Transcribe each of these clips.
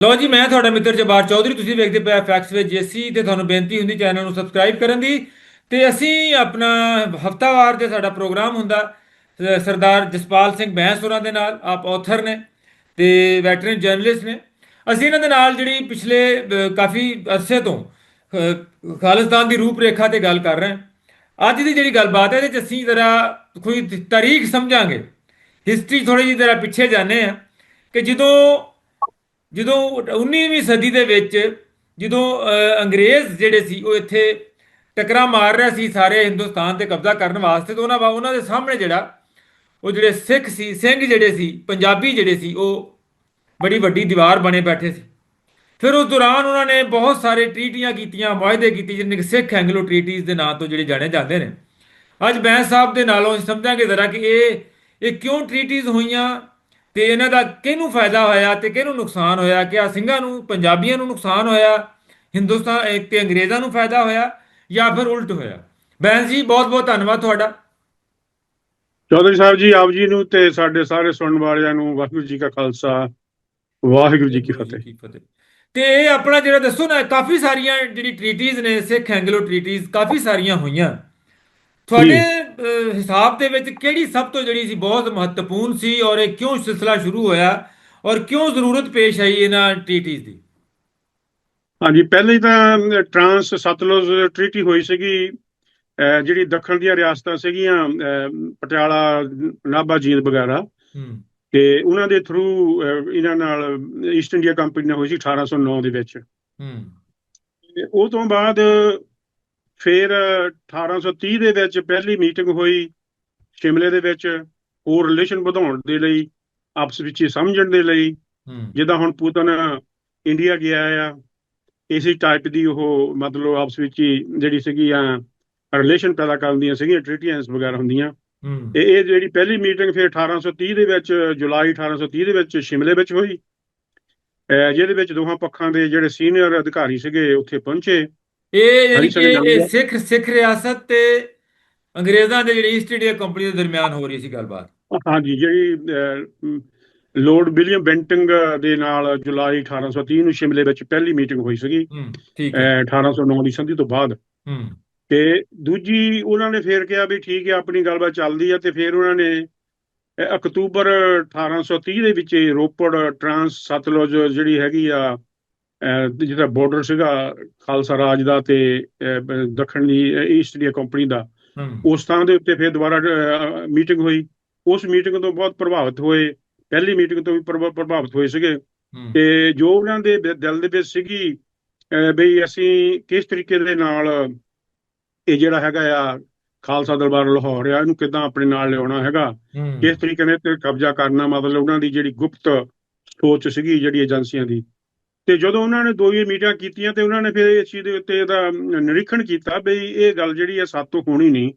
ਲੋ ਜੀ, ਮੈਂ ਤੁਹਾਡਾ ਮਿੱਤਰ ਜਬਾਰ ਚੌਧਰੀ, ਤੁਸੀਂ ਵੇਖਦੇ ਪਏ ਫੈਕਟਸ ਵਿੱਚ ਜੇਸੀ ਤੇ ਤੁਹਾਨੂੰ ਬੇਨਤੀ ਹੁੰਦੀ ਚੈਨਲ ਨੂੰ ਸਬਸਕ੍ਰਾਈਬ ਕਰਨ ਦੀ। ਤੇ ਅਸੀਂ ਆਪਣਾ ਹਫਤਾਵਾਰ 'ਤੇ ਸਾਡਾ ਪ੍ਰੋਗਰਾਮ ਹੁੰਦਾ ਸਰਦਾਰ ਜਸਪਾਲ ਸਿੰਘ ਬੈਂਸ ਹੋਰਾਂ ਦੇ ਨਾਲ, ਆਪ ਆਥਰ ਨੇ ਤੇ ਵੈਟਰਨ ਜਰਨਲਿਸਟ ਨੇ। ਅਸੀਂ ਇਹਨਾਂ ਦੇ ਨਾਲ ਜਿਹੜੀ ਪਿਛਲੇ ਕਾਫੀ ਅਰਸੇ ਤੋਂ ਖਾਲਿਸਤਾਨ ਦੀ ਰੂਪਰੇਖਾ ਤੇ ਗੱਲ ਕਰ ਰਹੇ ਹਾਂ। ਅੱਜ ਦੀ ਜਿਹੜੀ ਗੱਲਬਾਤ ਹੈ, ਇਹਦੇ ਚ ਅਸੀਂ ਜ਼ਰਾ ਕੋਈ ਤਾਰੀਖ ਸਮਝਾਂਗੇ। ਹਿਸਟਰੀ ਥੋੜੀ ਜਿਹੀ ਜ਼ਰਾ ਪਿੱਛੇ ਜਾਂਦੇ ਆ ਕਿ ਜਦੋਂ ਜਦੋਂ 19ਵੀਂ ਸਦੀ ਦੇ ਵਿੱਚ ਜਦੋਂ ਅੰਗਰੇਜ਼ ਜਿਹੜੇ ਸੀ, ਉਹ ਇੱਥੇ ਟਕਰਾ ਮਾਰ ਰਿਹਾ ਸੀ ਸਾਰੇ ਹਿੰਦੁਸਤਾਨ ਤੇ ਕਬਜ਼ਾ ਕਰਨ ਵਾਸਤੇ, ਤਾਂ ਉਹਨਾਂ ਵਾ- ਉਹਨਾਂ ਦੇ ਸਾਹਮਣੇ ਜਿਹੜਾ ਉਹ ਜਿਹੜੇ ਸਿੱਖ ਸੀ, ਸਿੰਘ ਜਿਹੜੇ ਸੀ, ਪੰਜਾਬੀ ਜਿਹੜੇ ਸੀ, ਉਹ ਬੜੀ ਵੱਡੀ ਦੀਵਾਰ ਬਣੇ ਬੈਠੇ ਸੀ। ਫਿਰ ਉਸ ਦੌਰਾਨ ਉਹਨਾਂ ਨੇ ਬਹੁਤ ਸਾਰੇ ਟ੍ਰੀਟੀਆਂ ਕੀਤੀਆਂ ਮੁਆਹਦੇ ਕੀਤੇ ਜਿਹਨੇ ਕਿ ਸਿੱਖ ਐਂਗਲੋ ਟ੍ਰੀਟੀਜ਼ ਦੇ ਨਾਂ ਤੋਂ ਜਿਹੜੇ ਜਾਣੇ ਜਾਂਦੇ ਨੇ। ਅੱਜ ਬੈਂਸ ਸਾਹਿਬ ਦੇ ਨਾਲੋਂ ਅਸੀਂ ਸਮਝਾਂਗੇ ਜ਼ਰਾ ਕਿ ਇਹ ਇਹ ਕਿਉਂ ਟ੍ਰੀਟੀਜ਼ ਹੋਈਆਂ? ਤੇ ਇਹਨਾਂ ਦਾ ਕਿਹਨੂੰ ਫਾਇਦਾ ਹੋਇਆ ਤੇ ਕਿਹਨੂੰ ਨੁਕਸਾਨ ਹੋਇਆ ਕਿ ਆ ਸਿੰਘਾਂ ਨੂੰ ਪੰਜਾਬੀਆਂ ਨੂੰ ਨੁਕਸਾਨ ਹੋਇਆ ਹਿੰਦੁਸਤਾਨ ਤੇ ਅੰਗਰੇਜ਼ਾਂ ਨੂੰ ਫਾਇਦਾ ਹੋਇਆ ਜਾਂ ਫਿਰ ਉਲਟ ਹੋਇਆ? ਬੈਂਸ ਜੀ ਬਹੁਤ ਬਹੁਤ ਧੰਨਵਾਦ ਤੁਹਾਡਾ। ਚੌਧਰੀ ਸਾਹਿਬ ਜੀ ਆਪ ਜੀ ਨੂੰ ਤੇ ਸਾਡੇ ਸਾਰੇ ਸੁਣਨ ਵਾਲਿਆਂ ਨੂੰ ਵਾਹਿਗੁਰੂ ਜੀ ਕਾ ਖਾਲਸਾ ਵਾਹਿਗੁਰੂ ਜੀ ਕੀ ਫਤਿਹ। ਤੇ ਇਹ ਆਪਣਾ ਜਿਹੜਾ ਦੱਸੋ ਨਾ ਕਾਫੀ ਸਾਰੀਆਂ ਜਿਹੜੀ ਟ੍ਰੀਟੀਜ਼ ਨੇ ਸਿੱਖ ਐਂਗਲੋ ਟ੍ਰੀਟੀਜ਼ ਕਾਫੀ ਸਾਰੀਆਂ ਹੋਈਆਂ। ਤੁਹਾਡੇ ਹਿਸਾਬ ਦੇ ਵਿੱਚ ਕਿਹੜੀ ਸਭ ਤੋਂ ਜਿਹੜੀ ਸੀ ਬਹੁਤ ਮਹੱਤਵਪੂਰਨ ਸੀ ਔਰ ਇਹ ਕਿਉਂ ਸਿਲਸਿਲਾ ਸ਼ੁਰੂ ਹੋਇਆ ਔਰ ਕਿਉਂ ਜ਼ਰੂਰਤ ਪੇਸ਼ ਆਈ ਇਹਨਾਂ ਟ੍ਰੀਟੀਜ਼ ਦੀ? ਹਾਂਜੀ ਪਹਿਲੇ ਤਾਂ ਟਰਾਂਸ ਸਤਲੁਜ ਟ੍ਰੀਟੀ ਹੋਈ ਸੀਗੀ ਜਿਹੜੀ ਦੱਖਣ ਦੀਆਂ ਰਿਆਸਤਾਂ ਸੀਗੀਆਂ ਪਟਿਆਲਾ ਨਾਭਾ ਜੀਂਦ ਵਗੈਰਾ। ਤੇ ਉਹਨਾਂ ਦੇ ਥਰੂ ਇਹਨਾਂ ਨਾਲ ਈਸਟ ਇੰਡੀਆ ਕੰਪਨੀ ਨਾਲ ਹੋਈ ਸੀ 1809 ਦੇ ਵਿੱਚ। ਹੂੰ। ਉਹ ਤੋਂ ਬਾਅਦ ਫਿਰ 1830 ਦੇ ਵਿੱਚ ਪਹਿਲੀ ਮੀਟਿੰਗ ਹੋਈ ਸ਼ਿਮਲੇ ਦੇ ਵਿੱਚ ਹੋਰ ਰਿਲੇਸ਼ਨ ਵਧਾਉਣ ਦੇ ਲਈ ਆਪਸ ਵਿੱਚ ਹੀ ਸਮਝਣ ਦੇ ਲਈ। ਜਿੱਦਾਂ ਹੁਣ ਪੁਤਨ ਇੰਡੀਆ ਗਿਆ ਆ ਇਸੇ ਟਾਈਪ ਦੀ ਉਹ ਮਤਲਬ ਆਪਸ ਵਿੱਚ ਹੀ ਜਿਹੜੀ ਸੀਗੀ ਆ ਰਿਲੇਸ਼ਨ ਪੈਦਾ ਕਰਦੀਆਂ ਸੀਗੀਆਂ ਟ੍ਰੀਟੀਆਂ ਵਗੈਰਾ ਹੁੰਦੀਆਂ। ਤੇ ਇਹ ਜਿਹੜੀ ਪਹਿਲੀ ਮੀਟਿੰਗ ਫਿਰ 1830 ਦੇ ਵਿੱਚ ਜੁਲਾਈ 1830 ਦੇ ਵਿੱਚ ਸ਼ਿਮਲੇ ਵਿੱਚ ਹੋਈ। ਜਿਹਦੇ ਵਿੱਚ ਦੋਹਾਂ ਪੱਖਾਂ ਦੇ ਜਿਹੜੇ ਸੀਨੀਅਰ ਅਧਿਕਾਰੀ ਸੀਗੇ ਉੱਥੇ ਪਹੁੰਚੇ। ਇਹ ਜਿਹੜੀ ਕਿ ਇਹ। ਸਿੱਖ ਸਿੱਖ ਰਿਆਸਤ ਤੇ ਅੰਗਰੇਜ਼ਾਂ ਦੇ ਜਿਹੜੀ ਈਸਟ ਇੰਡੀਆ ਕੰਪਨੀ ਦੇ ਦਰਮਿਆਨ ਹੋ ਰਹੀ ਸੀ ਗੱਲਬਾਤ। ਹਾਂਜੀ ਜਿਹੜੀ ਲੋਰਡ ਵਿਲੀਅਮ ਬੈਂਟਿੰਗ ਦੇ ਨਾਲ ਜੁਲਾਈ 1830 ਨੂੰ ਸ਼ਿਮਲੇ ਵਿੱਚ ਪਹਿਲੀ ਮੀਟਿੰਗ ਹੋਈ ਸੀਗੀ। ਠੀਕ ਹੈ। ਅਹ 1809 ਦੀ ਸੰਧੀ ਤੋਂ ਬਾਅਦ। ਤੇ ਦੂਜੀ ਉਹਨਾਂ ਨੇ ਫੇਰ ਕਿਹਾ ਵੀ ਠੀਕ ਹੈ ਆਪਣੀ ਗੱਲਬਾਤ ਚੱਲਦੀ ਹੈ ਤੇ ਫਿਰ ਉਹਨਾਂ ਨੇ ਅਕਤੂਬਰ 1830 ਦੇ ਵਿੱਚ ਰੋਪੜ ਟਰਾਂਸ ਸਤਲੁਜ ਜਿਹੜੀ ਹੈਗੀ ਆ ਜਿਹੜਾ ਬਾਰਡਰ ਸੀਗਾ ਖਾਲਸਾ ਰਾਜ ਦਾ ਤੇ ਦੱਖਣੀ ਈਸਟ ਇੰਡੀਆ ਕੰਪਨੀ ਦਾ ਉਸ ਥਾਂ ਦੇ ਉੱਤੇ ਫਿਰ ਦੁਬਾਰਾ ਮੀਟਿੰਗ ਹੋਈ। ਉਸ ਮੀਟਿੰਗ ਤੋਂ ਬਹੁਤ ਪ੍ਰਭਾਵਿਤ ਹੋਏ। ਪਹਿਲੀ ਮੀਟਿੰਗ ਤੋਂ ਵੀ ਪ੍ਰਭਾ- ਪ੍ਰਭਾਵਿਤ ਹੋਏ ਸੀਗੇ। ਤੇ ਜੋ ਉਹਨਾਂ ਦੇ ਦਿਲ ਦੇ ਵਿੱਚ ਸੀਗੀ ਬਈ ਅਸੀਂ ਕਿਸ ਤਰੀਕੇ ਦੇ ਨਾਲ ਇਹ ਜਿਹੜਾ ਹੈਗਾ ਆ ਖਾਲਸਾ ਦਰਬਾਰ ਲਾਹੌਰ ਆ ਇਹਨੂੰ ਕਿਦਾਂ ਆਪਣੇ ਨਾਲ ਲਿਆਉਣਾ ਹੈਗਾ ਕਿਸ ਤਰੀਕੇ ਨਾਲ ਤੇ ਕਬਜ਼ਾ ਕਰਨਾ ਮਤਲਬ ਉਹਨਾਂ ਦੀ ਜਿਹੜੀ ਗੁਪਤ ਸੋਚ ਸੀਗੀ ਜਿਹੜੀ ਏਜੰਸੀਆਂ ਦੀ। ਤੇ ਜਦੋਂ ਉਹਨਾਂ ਨੇ ਦੋ ਹੀ ਮੀਟਿੰਗਾਂ ਕੀਤੀਆਂ ਤੇ ਉਹਨਾਂ ਨੇ ਫਿਰ ਇਸ ਚੀਜ਼ ਦੇ ਉੱਤੇ ਇਹਦਾ ਨਿਰੀਖਣ ਕੀਤਾ ਬਈ ਇਹ ਗੱਲ ਜਿਹੜੀ ਆ ਸਾਤੋਂ ਹੋਣੀ ਨਹੀਂ।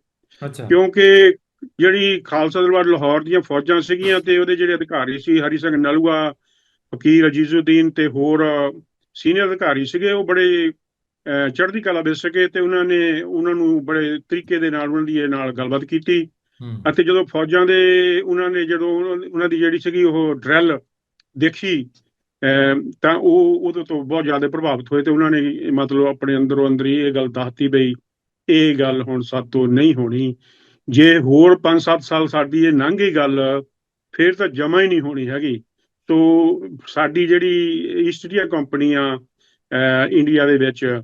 ਅੱਛਾ। ਕਿਉਂਕਿ ਜਿਹੜੀ ਖਾਲਸਾ ਦਰਬਾਰ ਲਾਹੌਰ ਦੀਆਂ ਫੌਜਾਂ ਸੀਗੀਆਂ ਤੇ ਉਹਦੇ ਜਿਹੜੇ ਅਧਿਕਾਰੀ ਸੀ ਹਰੀ ਸਿੰਘ ਨਲੂਆ ਫਕੀਰ ਅਜੀਜ਼ੁਦੀਨ ਤੇ ਹੋਰ ਸੀਨੀਅਰ ਅਧਿਕਾਰੀ ਸੀਗੇ ਉਹ ਬੜੇ ਚੜ੍ਹਦੀ ਕਲਾ ਵਿੱਚ ਸੀਗੇ ਤੇ ਉਹਨਾਂ ਨੇ ਉਹਨਾਂ ਨੂੰ ਬੜੇ ਤਰੀਕੇ ਦੇ ਨਾਲ ਉਹਨਾਂ ਦੀ ਇਹ ਨਾਲ ਗੱਲਬਾਤ ਕੀਤੀ। ਹੂੰ। ਅਤੇ ਜਦੋਂ ਫੌਜਾਂ ਦੇ ਉਹਨਾਂ ਨੇ ਜਦੋਂ ਉਹਨਾਂ ਦੀ ਜਿਹੜੀ ਸੀਗੀ ਉਹ ਡਰੈਲ ਦੇਖੀ ਤਾਂ ਉਹ ਉਹਦੇ ਤੋਂ ਬਹੁਤ ਜ਼ਿਆਦਾ ਪ੍ਰਭਾਵਿਤ ਹੋਏ ਤੇ ਉਹਨਾਂ ਨੇ ਮਤਲਬ ਆਪਣੇ ਅੰਦਰੋਂ ਅੰਦਰ ਹੀ ਇਹ ਗੱਲ ਦੱਸਤੀ ਬਈ ਇਹ ਗੱਲ ਹੁਣ ਸਾਤੋਂ ਨਹੀਂ ਹੋਣੀ। ਜੇ ਹੋਰ 5-7 ਸਾਲ ਸਾਡੀ ਇਹ ਲੰਘੀ ਗੱਲ ਫਿਰ ਤਾਂ ਜਮਾ ਹੀ ਨਹੀਂ ਹੋਣੀ ਹੈਗੀ। ਸੋ ਸਾਡੀ ਜਿਹੜੀ ਈਸਟ ਇੰਡੀਆ ਕੰਪਨੀ ਆ ਇੰਡੀਆ ਦੇ ਵਿੱਚ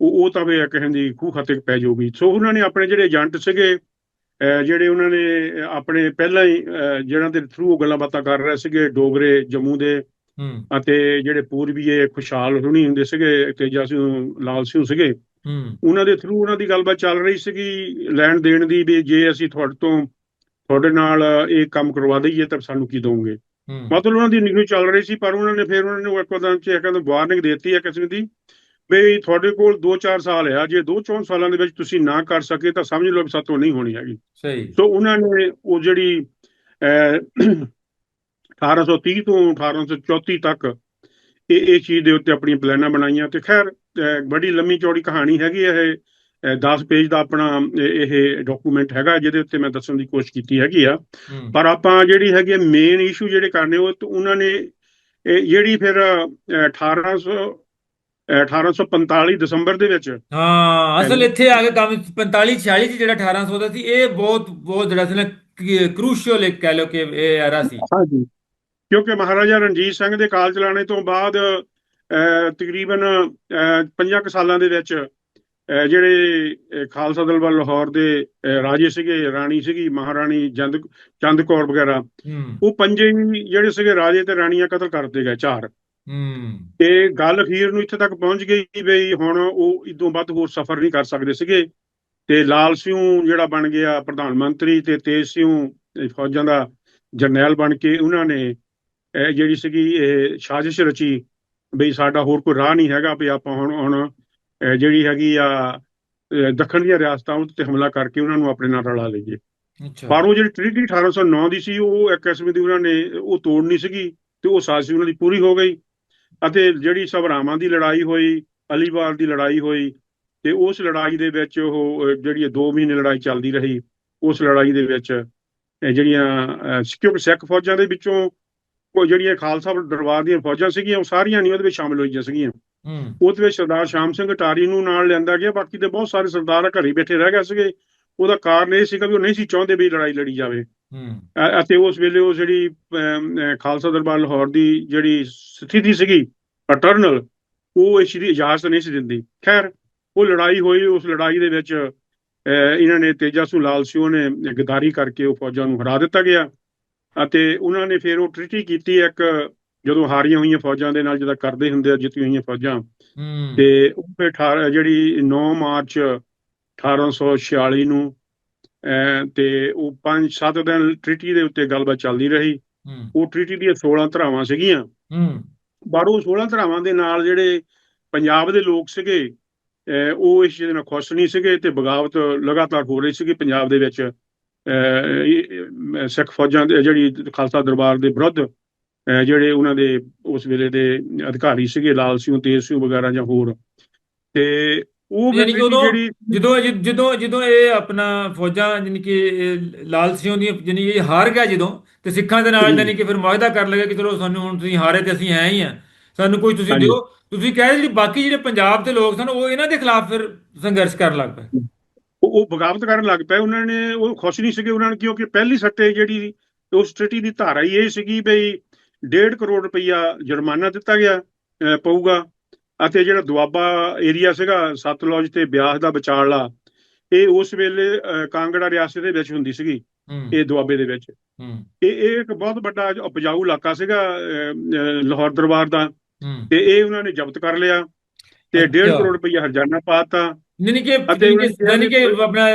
ਉਹ ਉਹ ਤਾਂ ਵੀ ਕਹਿੰਦੀ ਖੂਹ ਖਾਤੇ ਪੈ ਜਾਊਗੀ। ਸੋ ਉਹਨਾਂ ਨੇ ਆਪਣੇ ਜਿਹੜੇ ਏਜੰਟ ਸੀਗੇ ਅਹ, ਜਿਹੜੇ ਉਹਨਾਂ ਨੇ ਆਪਣੇ ਪਹਿਲਾਂ ਹੀ ਅਹ, ਜਿਹਨਾਂ ਦੇ ਥਰੂ ਗੱਲਾਂ ਬਾਤਾਂ ਕਰ ਰਹੇ ਸੀਗੇ ਡੋਗਰੇ ਜੰਮੂ ਦੇ ਅਤੇ ਜਿਹੜੇ ਪੂਰਬੀਏ ਖੁਸ਼ਹਾਲ ਹੁਣੀ ਹੁੰਦੇ ਸੀਗੇ ਤੇਜਾ ਸਿੰਘ ਲਾਲ ਸਿੰਘ ਸੀਗੇ ਉਹਨਾਂ ਦੇ ਥਰੂ ਉਹਨਾਂ ਦੀ ਗੱਲਬਾਤ ਚੱਲ ਰਹੀ ਸੀਗੀ ਲੈਣ ਦੇਣ ਦੀ ਵੀ ਜੇ ਅਸੀਂ ਤੁਹਾਡੇ ਤੋਂ ਤੁਹਾਡੇ ਨਾਲ ਇਹ ਕੰਮ ਕਰਵਾ ਦਈਏ ਤਾਂ ਸਾਨੂੰ ਕੀ ਦੋਗੇ ਮਤਲਬ ਉਹਨਾਂ ਦੀ ਨਿਗਰੀ ਚੱਲ ਰਹੀ ਸੀ ਪਰ ਉਹਨਾਂ ਨੇ ਫਿਰ ਉਹਨਾਂ ਨੂੰ ਇੱਕਦਮ ਚ ਇੱਕ ਵਾਰਨਿੰਗ ਦਿੱਤੀ ਹੈ ਕਿਸੇ ਦੀ ਵੀ ਤੁਹਾਡੇ ਕੋਲ 2-4 ਸਾਲ ਆ ਜੇ 2-4 ਸਾਲਾਂ ਦੇ ਵਿੱਚ ਤੁਸੀਂ ਨਾ ਕਰ ਸਕੇ ਤਾਂ ਸਮਝ ਲਓ ਵੀ ਸਾਤੋਂ ਨਹੀਂ ਹੋਣੀ ਹੈਗੀ। ਸਹੀ। ਸੋ ਉਹਨਾਂ ਨੇ ਉਹ ਜਿਹੜੀ 1830 ਤੋਂ 1834 ਤੱਕ ਇਹ ਇਹ ਚੀਜ਼ ਦੇ ਉੱਤੇ ਆਪਣੀਆਂ ਪਲਾਨਾਂ ਬਣਾਈਆਂ ਤੇ ਖੈਰ ਬੜੀ ਲੰਮੀ ਚੌੜੀ ਕਹਾਣੀ ਹੈਗੀ ਇਹ ਅਹ, 10 ਪੇਜ ਦਾ ਆਪਣਾ ਇਹ- ਡਾਕੂਮੈਂਟ ਹੈਗਾ ਜਿਹਦੇ ਉੱਤੇ ਮੈਂ ਦੱਸਣ ਦੀ ਕੋਸ਼ਿਸ਼ ਕੀਤੀ ਹੈਗੀ ਆ। ਪਰ ਆਪਾਂ ਜਿਹੜੀ ਹੈਗੀ ਮੇਨ ਇਸ਼ੂ ਜਿਹੜੇ ਕਰਨੇ ਉਹ ਉਹਨਾਂ ਨੇ ਜਿਹੜੀ ਫਿਰ ਅ, 1800 ਅ, 1845 ਦਸੰਬਰ ਦੇ ਵਿੱਚ ਹਾਂ ਅਸਲ ਇੱਥੇ ਆ ਕੇ ਕੰਮ 45 46 ਚ ਜਿਹੜਾ 1800 ਦਾ ਸੀ ਇਹ ਬਹੁਤ ਬਹੁਤ ਜਿਹੜਾ ਸੀ ਨਾ ਕ੍ਰੂਸ਼ੀਅਲ ਇੱਕ ਕਹਿ ਲਓ ਕਿ ਇਹ ਐਰਾ ਸੀ। ਹਾਂਜੀ। ਕਿਉਂਕਿ ਮਹਾਰਾਜਾ ਰਣਜੀਤ ਸਿੰਘ ਦੇ ਕਾਲ ਚਲਾਣੇ ਤੋਂ ਬਾਅਦ ਤਕਰੀਬਨ 5 ਸਾਲਾਂ ਦੇ ਵਿੱਚ ਜਿਹੜੇ ਖਾਲਸਾ ਦਲ ਵੱਲ ਲਾਹੌਰ ਦੇ ਰਾਜੇ ਸੀਗੇ ਰਾਣੀ ਸੀਗੀ ਮਹਾਰਾਣੀ ਜੰਦ ਚੰਦ ਕੌਰ ਵਗੈਰਾ ਉਹ ਪੰਜੇ ਜਿਹੜੇ ਸੀਗੇ ਰਾਜੇ ਤੇ ਰਾਣੀਆਂ ਕਤਲ ਕਰ ਦਿੱਤੇ ਗਏ ਚਾਰ। ਹੂੰ। ਤੇ ਗੱਲ ਅਖੀਰ ਨੂੰ ਇੱਥੇ ਤੱਕ ਪਹੁੰਚ ਗਈ ਵੀ ਹੁਣ ਉਹ ਇਦੋਂ ਵੱਧ ਹੋਰ ਸਫ਼ਰ ਨਹੀਂ ਕਰ ਸਕਦੇ ਸੀਗੇ। ਤੇ ਲਾਲ ਸਿੰਘ ਜਿਹੜਾ ਬਣ ਗਿਆ ਪ੍ਰਧਾਨ ਮੰਤਰੀ ਤੇ ਤੇਜ ਸਿੰਘ ਫੌਜਾਂ ਦਾ ਜਰਨੈਲ ਬਣ ਕੇ ਉਹਨਾਂ ਨੇ ਇਹ ਜਿਹੜੀ ਸੀਗੀ ਇਹ ਸਾਜ਼ਿਸ਼ ਰਚੀ ਵੀ ਸਾਡਾ ਹੋਰ ਕੋਈ ਰਾਹ ਨਹੀਂ ਹੈਗਾ ਵੀ ਆਪਾਂ ਹੁਣ ਹੁਣ ਜਿਹੜੀ ਹੈਗੀ ਆ ਦੱਖਣ ਦੀਆਂ ਰਿਆਸਤਾਂ ਉੱਤੇ ਹਮਲਾ ਕਰਕੇ ਉਹਨਾਂ ਨੂੰ ਆਪਣੇ ਨਾਲ ਰਲਾ ਲਈਏ। ਪਰ ਉਹ ਜਿਹੜੀ ਟ੍ਰੀਟੀ 1809 ਦੀ ਸੀ ਉਹ ਇੱਕ ਕਿਸਮ ਦੀ ਉਹਨਾਂ ਨੇ ਉਹ ਤੋੜਨੀ ਸੀਗੀ ਤੇ ਉਹ ਸਾਜ਼ਿਸ਼ ਉਹਨਾਂ ਦੀ ਪੂਰੀ ਹੋ ਗਈ ਅਤੇ ਜਿਹੜੀ ਸਭਰਾਵਾਂ ਦੀ ਲੜਾਈ ਹੋਈ ਅਲੀਵਾਲ ਦੀ ਲੜਾਈ ਹੋਈ ਤੇ ਉਸ ਲੜਾਈ ਦੇ ਵਿੱਚ ਉਹ ਜਿਹੜੀ 2 ਮਹੀਨੇ ਲੜਾਈ ਚੱਲਦੀ ਰਹੀ ਉਸ ਲੜਾਈ ਦੇ ਵਿੱਚ ਜਿਹੜੀਆਂ ਸਿੱਖ ਫੌਜਾਂ ਦੇ ਵਿੱਚੋਂ ਉਹ ਜਿਹੜੀਆਂ ਖਾਲਸਾ ਦਰਬਾਰ ਦੀਆਂ ਫੌਜਾਂ ਸੀਗੀਆਂ ਉਹ ਸਾਰੀਆਂ ਨਹੀਂ ਉਹਦੇ ਵਿੱਚ ਸ਼ਾਮਲ ਹੋਈਆਂ ਸੀਗੀਆਂ। ਹੂੰ। ਉਹਦੇ ਵਿੱਚ ਸਰਦਾਰ ਸ਼ਾਮ ਸਿੰਘ ਅਟਾਰੀ ਨੂੰ ਨਾਲ ਲਿਆਂਦਾ ਗਿਆ ਬਾਕੀ ਦੇ ਬਹੁਤ ਸਾਰੇ ਸਰਦਾਰ ਘਰੇ ਬੈਠੇ ਰਹਿ ਗਏ ਸੀਗੇ। ਉਹਦਾ ਕਾਰਨ ਇਹ ਸੀਗਾ ਵੀ ਉਹ ਨਹੀਂ ਸੀ ਚਾਹੁੰਦੇ ਵੀ ਲੜਾਈ ਲੜੀ ਜਾਵੇ। ਅਤੇ ਉਸ ਵੇਲੇ ਉਹ ਜਿਹੜੀ ਖਾਲਸਾ ਦਰਬਾਰ ਲਾਹੌਰ ਦੀ ਜਿਹੜੀ ਸਥਿਤੀ ਸੀਗੀ ਪਟਰਨਲ ਉਹ ਇਸ ਦੀ ਇਜਾਜ਼ਤ ਨਹੀਂ ਸੀ ਦਿੰਦੀ। ਖੈਰ ਉਹ ਲੜਾਈ ਹੋਈ ਉਸ ਲੜਾਈ ਦੇ ਵਿੱਚ ਇਹਨਾਂ ਨੇ ਤੇਜਾ ਸਿੰਘ ਲਾਲ ਸਿੰਘ ਨੇ ਗਦਾਰੀ ਕਰਕੇ ਉਹ ਫੌਜਾਂ ਨੂੰ ਹਰਾ ਦਿੱਤਾ ਗਿਆ। ਅਤੇ ਉਹਨਾਂ ਨੇ ਫਿਰ ਉਹ ਟ੍ਰੀਟੀ ਕੀਤੀ ਇੱਕ ਜਦੋਂ ਹਾਰੀਆਂ ਹੋਈਆਂ ਫੌਜਾਂ ਦੇ ਨਾਲ ਜਿਹਦਾ ਕਰਦੇ ਹੁੰਦੇ ਆ ਜਿੱਤੀਆਂ ਹੋਈਆਂ ਫੌਜਾਂ। ਤੇ ਉਹ ਫਿਰ 18 ਜਿਹੜੀ 9 ਮਾਰਚ 1846 ਨੂੰ ਤੇ ਉਹ 5-7 ਦਿਨ ਟ੍ਰੀਟੀ ਦੇ ਉੱਤੇ ਗੱਲਬਾਤ ਚੱਲਦੀ ਰਹੀ। ਉਹ ਟ੍ਰੀਟੀ ਦੀਆਂ 16 ਧਰਾਵਾਂ ਸੀਗੀਆਂ। ਉਹ 16 ਧਰਾਵਾਂ ਦੇ ਨਾਲ ਜਿਹੜੇ ਪੰਜਾਬ ਦੇ ਲੋਕ ਸੀਗੇ ਉਹ ਇਸ ਚੀਜ਼ ਨਾਲ ਖੁਸ਼ ਨਹੀਂ ਸੀਗੇ ਤੇ ਬਗਾਵਤ ਲਗਾਤਾਰ ਹੋ ਰਹੀ ਸੀਗੀ ਪੰਜਾਬ ਦੇ ਵਿੱਚ। ਸਿੱਖ ਫੌਜਾਂ ਦੇ ਜਿਹੜੀ ਖਾਲਸਾ ਦਰਬਾਰ ਦੇ ਵਿਰੁੱਧ ਜਿਹੜੇ ਉਹਨਾਂ ਦੇ ਉਸ ਵੇਲੇ ਦੇ ਅਧਿਕਾਰੀ ਸੀਗੇ ਲਾਲ ਸਿੰਘ ਤੇਜ ਸਿੰਘ ਵਗੈਰਾ ਜਾਂ ਹੋਰ ਤੇ ਉਹ ਜਿਹੜੀ ਜਦੋਂ ਜਦੋਂ ਜਦੋਂ ਇਹ ਆਪਣਾ ਫੌਜਾਂ ਯਾਨੀ ਕਿ ਲਾਲ ਸਿੰਘ ਦੀ ਯਾਨੀ ਇਹ ਹਾਰ ਗਿਆ ਜਦੋਂ ਤੇ ਸਿੱਖਾਂ ਦੇ ਨਾਲ। ਯਾਨੀ ਕਿ ਫਿਰ ਵਾਅਦਾ ਕਰਨ ਲੱਗੇ ਕਿ ਚਲੋ ਸਾਨੂੰ ਹੁਣ ਤੁਸੀਂ ਹਾਰੇ ਤੇ ਅਸੀਂ ਹੈ ਹੀ ਆ ਸਾਨੂੰ ਕੋਈ ਤੁਸੀਂ। ਦਿਓ ਤੁਸੀਂ ਕਹਿ ਜਿਹੜੀ ਬਾਕੀ ਜਿਹੜੇ ਪੰਜਾਬ ਦੇ ਲੋਕ ਸਨ ਉਹ ਇਹਨਾਂ ਦੇ ਖਿਲਾਫ ਫਿਰ ਸੰਘਰਸ਼ ਕਰਨ ਲੱਗ ਪਏ ਉਹ ਉਹ ਬਗਾਵਤ ਕਰਨ ਲੱਗ ਪਏ। ਉਹਨਾਂ ਨੇ ਉਹ ਖੁਸ਼ ਨਹੀਂ ਸੀਗੇ ਉਹਨਾਂ ਨੇ ਕਿਉਂਕਿ ਪਹਿਲੀ ਸੱਟੇ ਜਿਹੜੀ ਉਸ ਸਟੇਟੀ ਦੀ ਧਾਰਾ ਹੀ ਇਹ ਸੀਗੀ ਬਈ 1.5 ਕਰੋੜ ਰੁਪਈਆ ਜੁਰਮਾਨਾ ਦਿੱਤਾ ਗਿਆ ਪਊਗਾ ਅਤੇ ਜਿਹੜਾ ਦੁਆਬਾ ਏਰੀਆ ਸੀਗਾ ਸਤਲੁਜ ਤੇ ਬਿਆਸ ਦਾ ਵਿਚਾਲਾ ਇਹ ਉਸ ਵੇਲੇ ਕਾਂਗੜਾ ਰਿਆਸਤ ਦੇ ਵਿੱਚ ਹੁੰਦੀ ਸੀਗੀ ਇਹ ਦੁਆਬੇ ਦੇ ਵਿੱਚ। ਇਹ ਇਹ ਇੱਕ ਬਹੁਤ ਵੱਡਾ ਉਪਜਾਊ ਇਲਾਕਾ ਸੀਗਾ ਲਾਹੌਰ ਦਰਬਾਰ ਦਾ। ਤੇ ਇਹ ਉਹਨਾਂ ਨੇ ਜ਼ਬਤ ਕਰ ਲਿਆ ਤੇ 1.5 ਅੱਛਾ। ਕਰੋੜ ਰੁਪਈਆ ਹਰਜਾਨਾ ਪਾਤਾ ਯਾਨੀ ਕਿ ਯਾਨੀ ਆਪਣਾ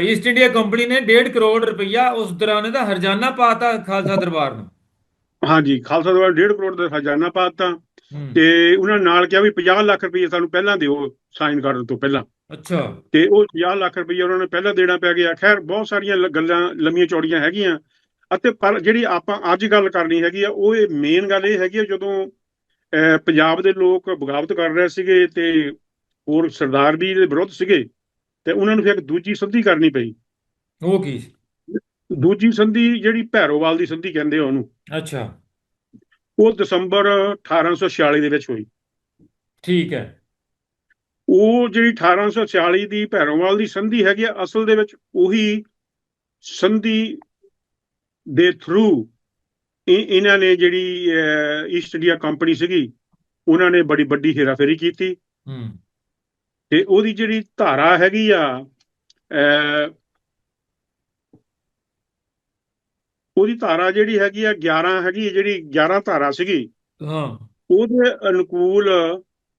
ਈਸਟ ਇੰਡੀਆ ਕੰਪਨੀ ਨੇ 1.5 ਕਰੋੜ ਰੁਪਈਆ ਉਸ ਦੌਰਾਨ ਦਾ ਹਰਜਾਨਾ ਪਾਤਾ ਖਾਲਸਾ ਦਰਬਾਰ ਨੂੰ। ਹਾਂਜੀ ਖਾਲਸਾ ਦਰਬਾਰ 1.5 ਕਰੋੜ ਦਾ ਹਰਜਾਨਾ ਪਾਤਾ ਤੇ ਉਹਨਾਂ ਨਾਲ ਕਿਹਾ ਵੀ 50 ਲੱਖ ਰੁਪਏ ਸਾਨੂੰ ਪਹਿਲਾਂ ਦਿਓ ਸਾਈਨ ਕਰਨ ਤੋਂ ਪਹਿਲਾਂ। ਅੱਛਾ। ਤੇ ਉਹ 50 ਲੱਖ ਰੁਪਏ ਉਹਨਾਂ ਨੇ ਪਹਿਲਾਂ ਦੇਣਾ ਪੈ ਗਿਆ। ਖੈਰ ਬਹੁਤ ਸਾਰੀਆਂ ਗੱਲਾਂ ਲੰਮੀਆਂ ਚੌੜੀਆਂ ਹੈਗੀਆਂ। ਅਤੇ ਪਰ ਜਿਹੜੀ ਆਪਾਂ ਅੱਜ ਗੱਲ ਕਰਨੀ ਹੈਗੀ ਆ ਉਹ ਇਹ ਮੇਨ ਗੱਲ ਇਹ ਹੈਗੀ ਆ ਜਦੋਂ ਪੰਜਾਬ ਦੇ ਲੋਕ ਬਗਾਵਤ ਕਰ ਰਹੇ ਸੀਗੇ ਤੇ ਹੋਰ ਸਰਦਾਰ ਵੀ ਦੇ ਵਿਰੁੱਧ ਸੀਗੇ ਤੇ ਉਹਨਾਂ ਨੂੰ ਫਿਰ ਇੱਕ ਦੂਜੀ ਸੰਧੀ ਕਰਨੀ ਪਈ। ਉਹ ਕੀ? ਦੂਜੀ ਸੰਧੀ ਜਿਹੜੀ ਭੈਰੋਵਾਲ ਦੀ ਸੰਧੀ ਕਹਿੰਦੇ ਆ ਉਹਨੂੰ। ਅੱਛਾ। ਉਹ ਦਸੰਬਰ 1846 ਦੇ ਵਿੱਚ ਹੋਈ। ਠੀਕ ਹੈ। ਉਹ ਜਿਹੜੀ 1846 ਦੀ ਭੈਰੋਵਾਲ ਦੀ ਸੰਧੀ ਹੈਗੀ ਆ ਅਸਲ ਦੇ ਵਿੱਚ ਉਹੀ ਸੰਧੀ ਦੇ ਥਰੂ ਇਹਨਾਂ ਨੇ ਜਿਹੜੀ ਈਸਟ ਇੰਡੀਆ ਕੰਪਨੀ ਸੀਗੀ ਉਹਨਾਂ ਨੇ ਬੜੀ ਵੱਡੀ ਹੇਰਾਫੇਰੀ ਕੀਤੀ। ਹੂੰ। ਤੇ ਉਹਦੀ ਜਿਹੜੀ ਧਾਰਾ ਹੈਗੀ ਆ ਉਹਦੀ ਧਾਰਾ ਜਿਹੜੀ ਹੈਗੀ ਆ 11 ਹੈਗੀ ਜਿਹੜੀ 11 ਧਾਰਾ ਸੀਗੀ ਹਾਂ। ਉਹਦੇ ਅਨੁਕੂਲ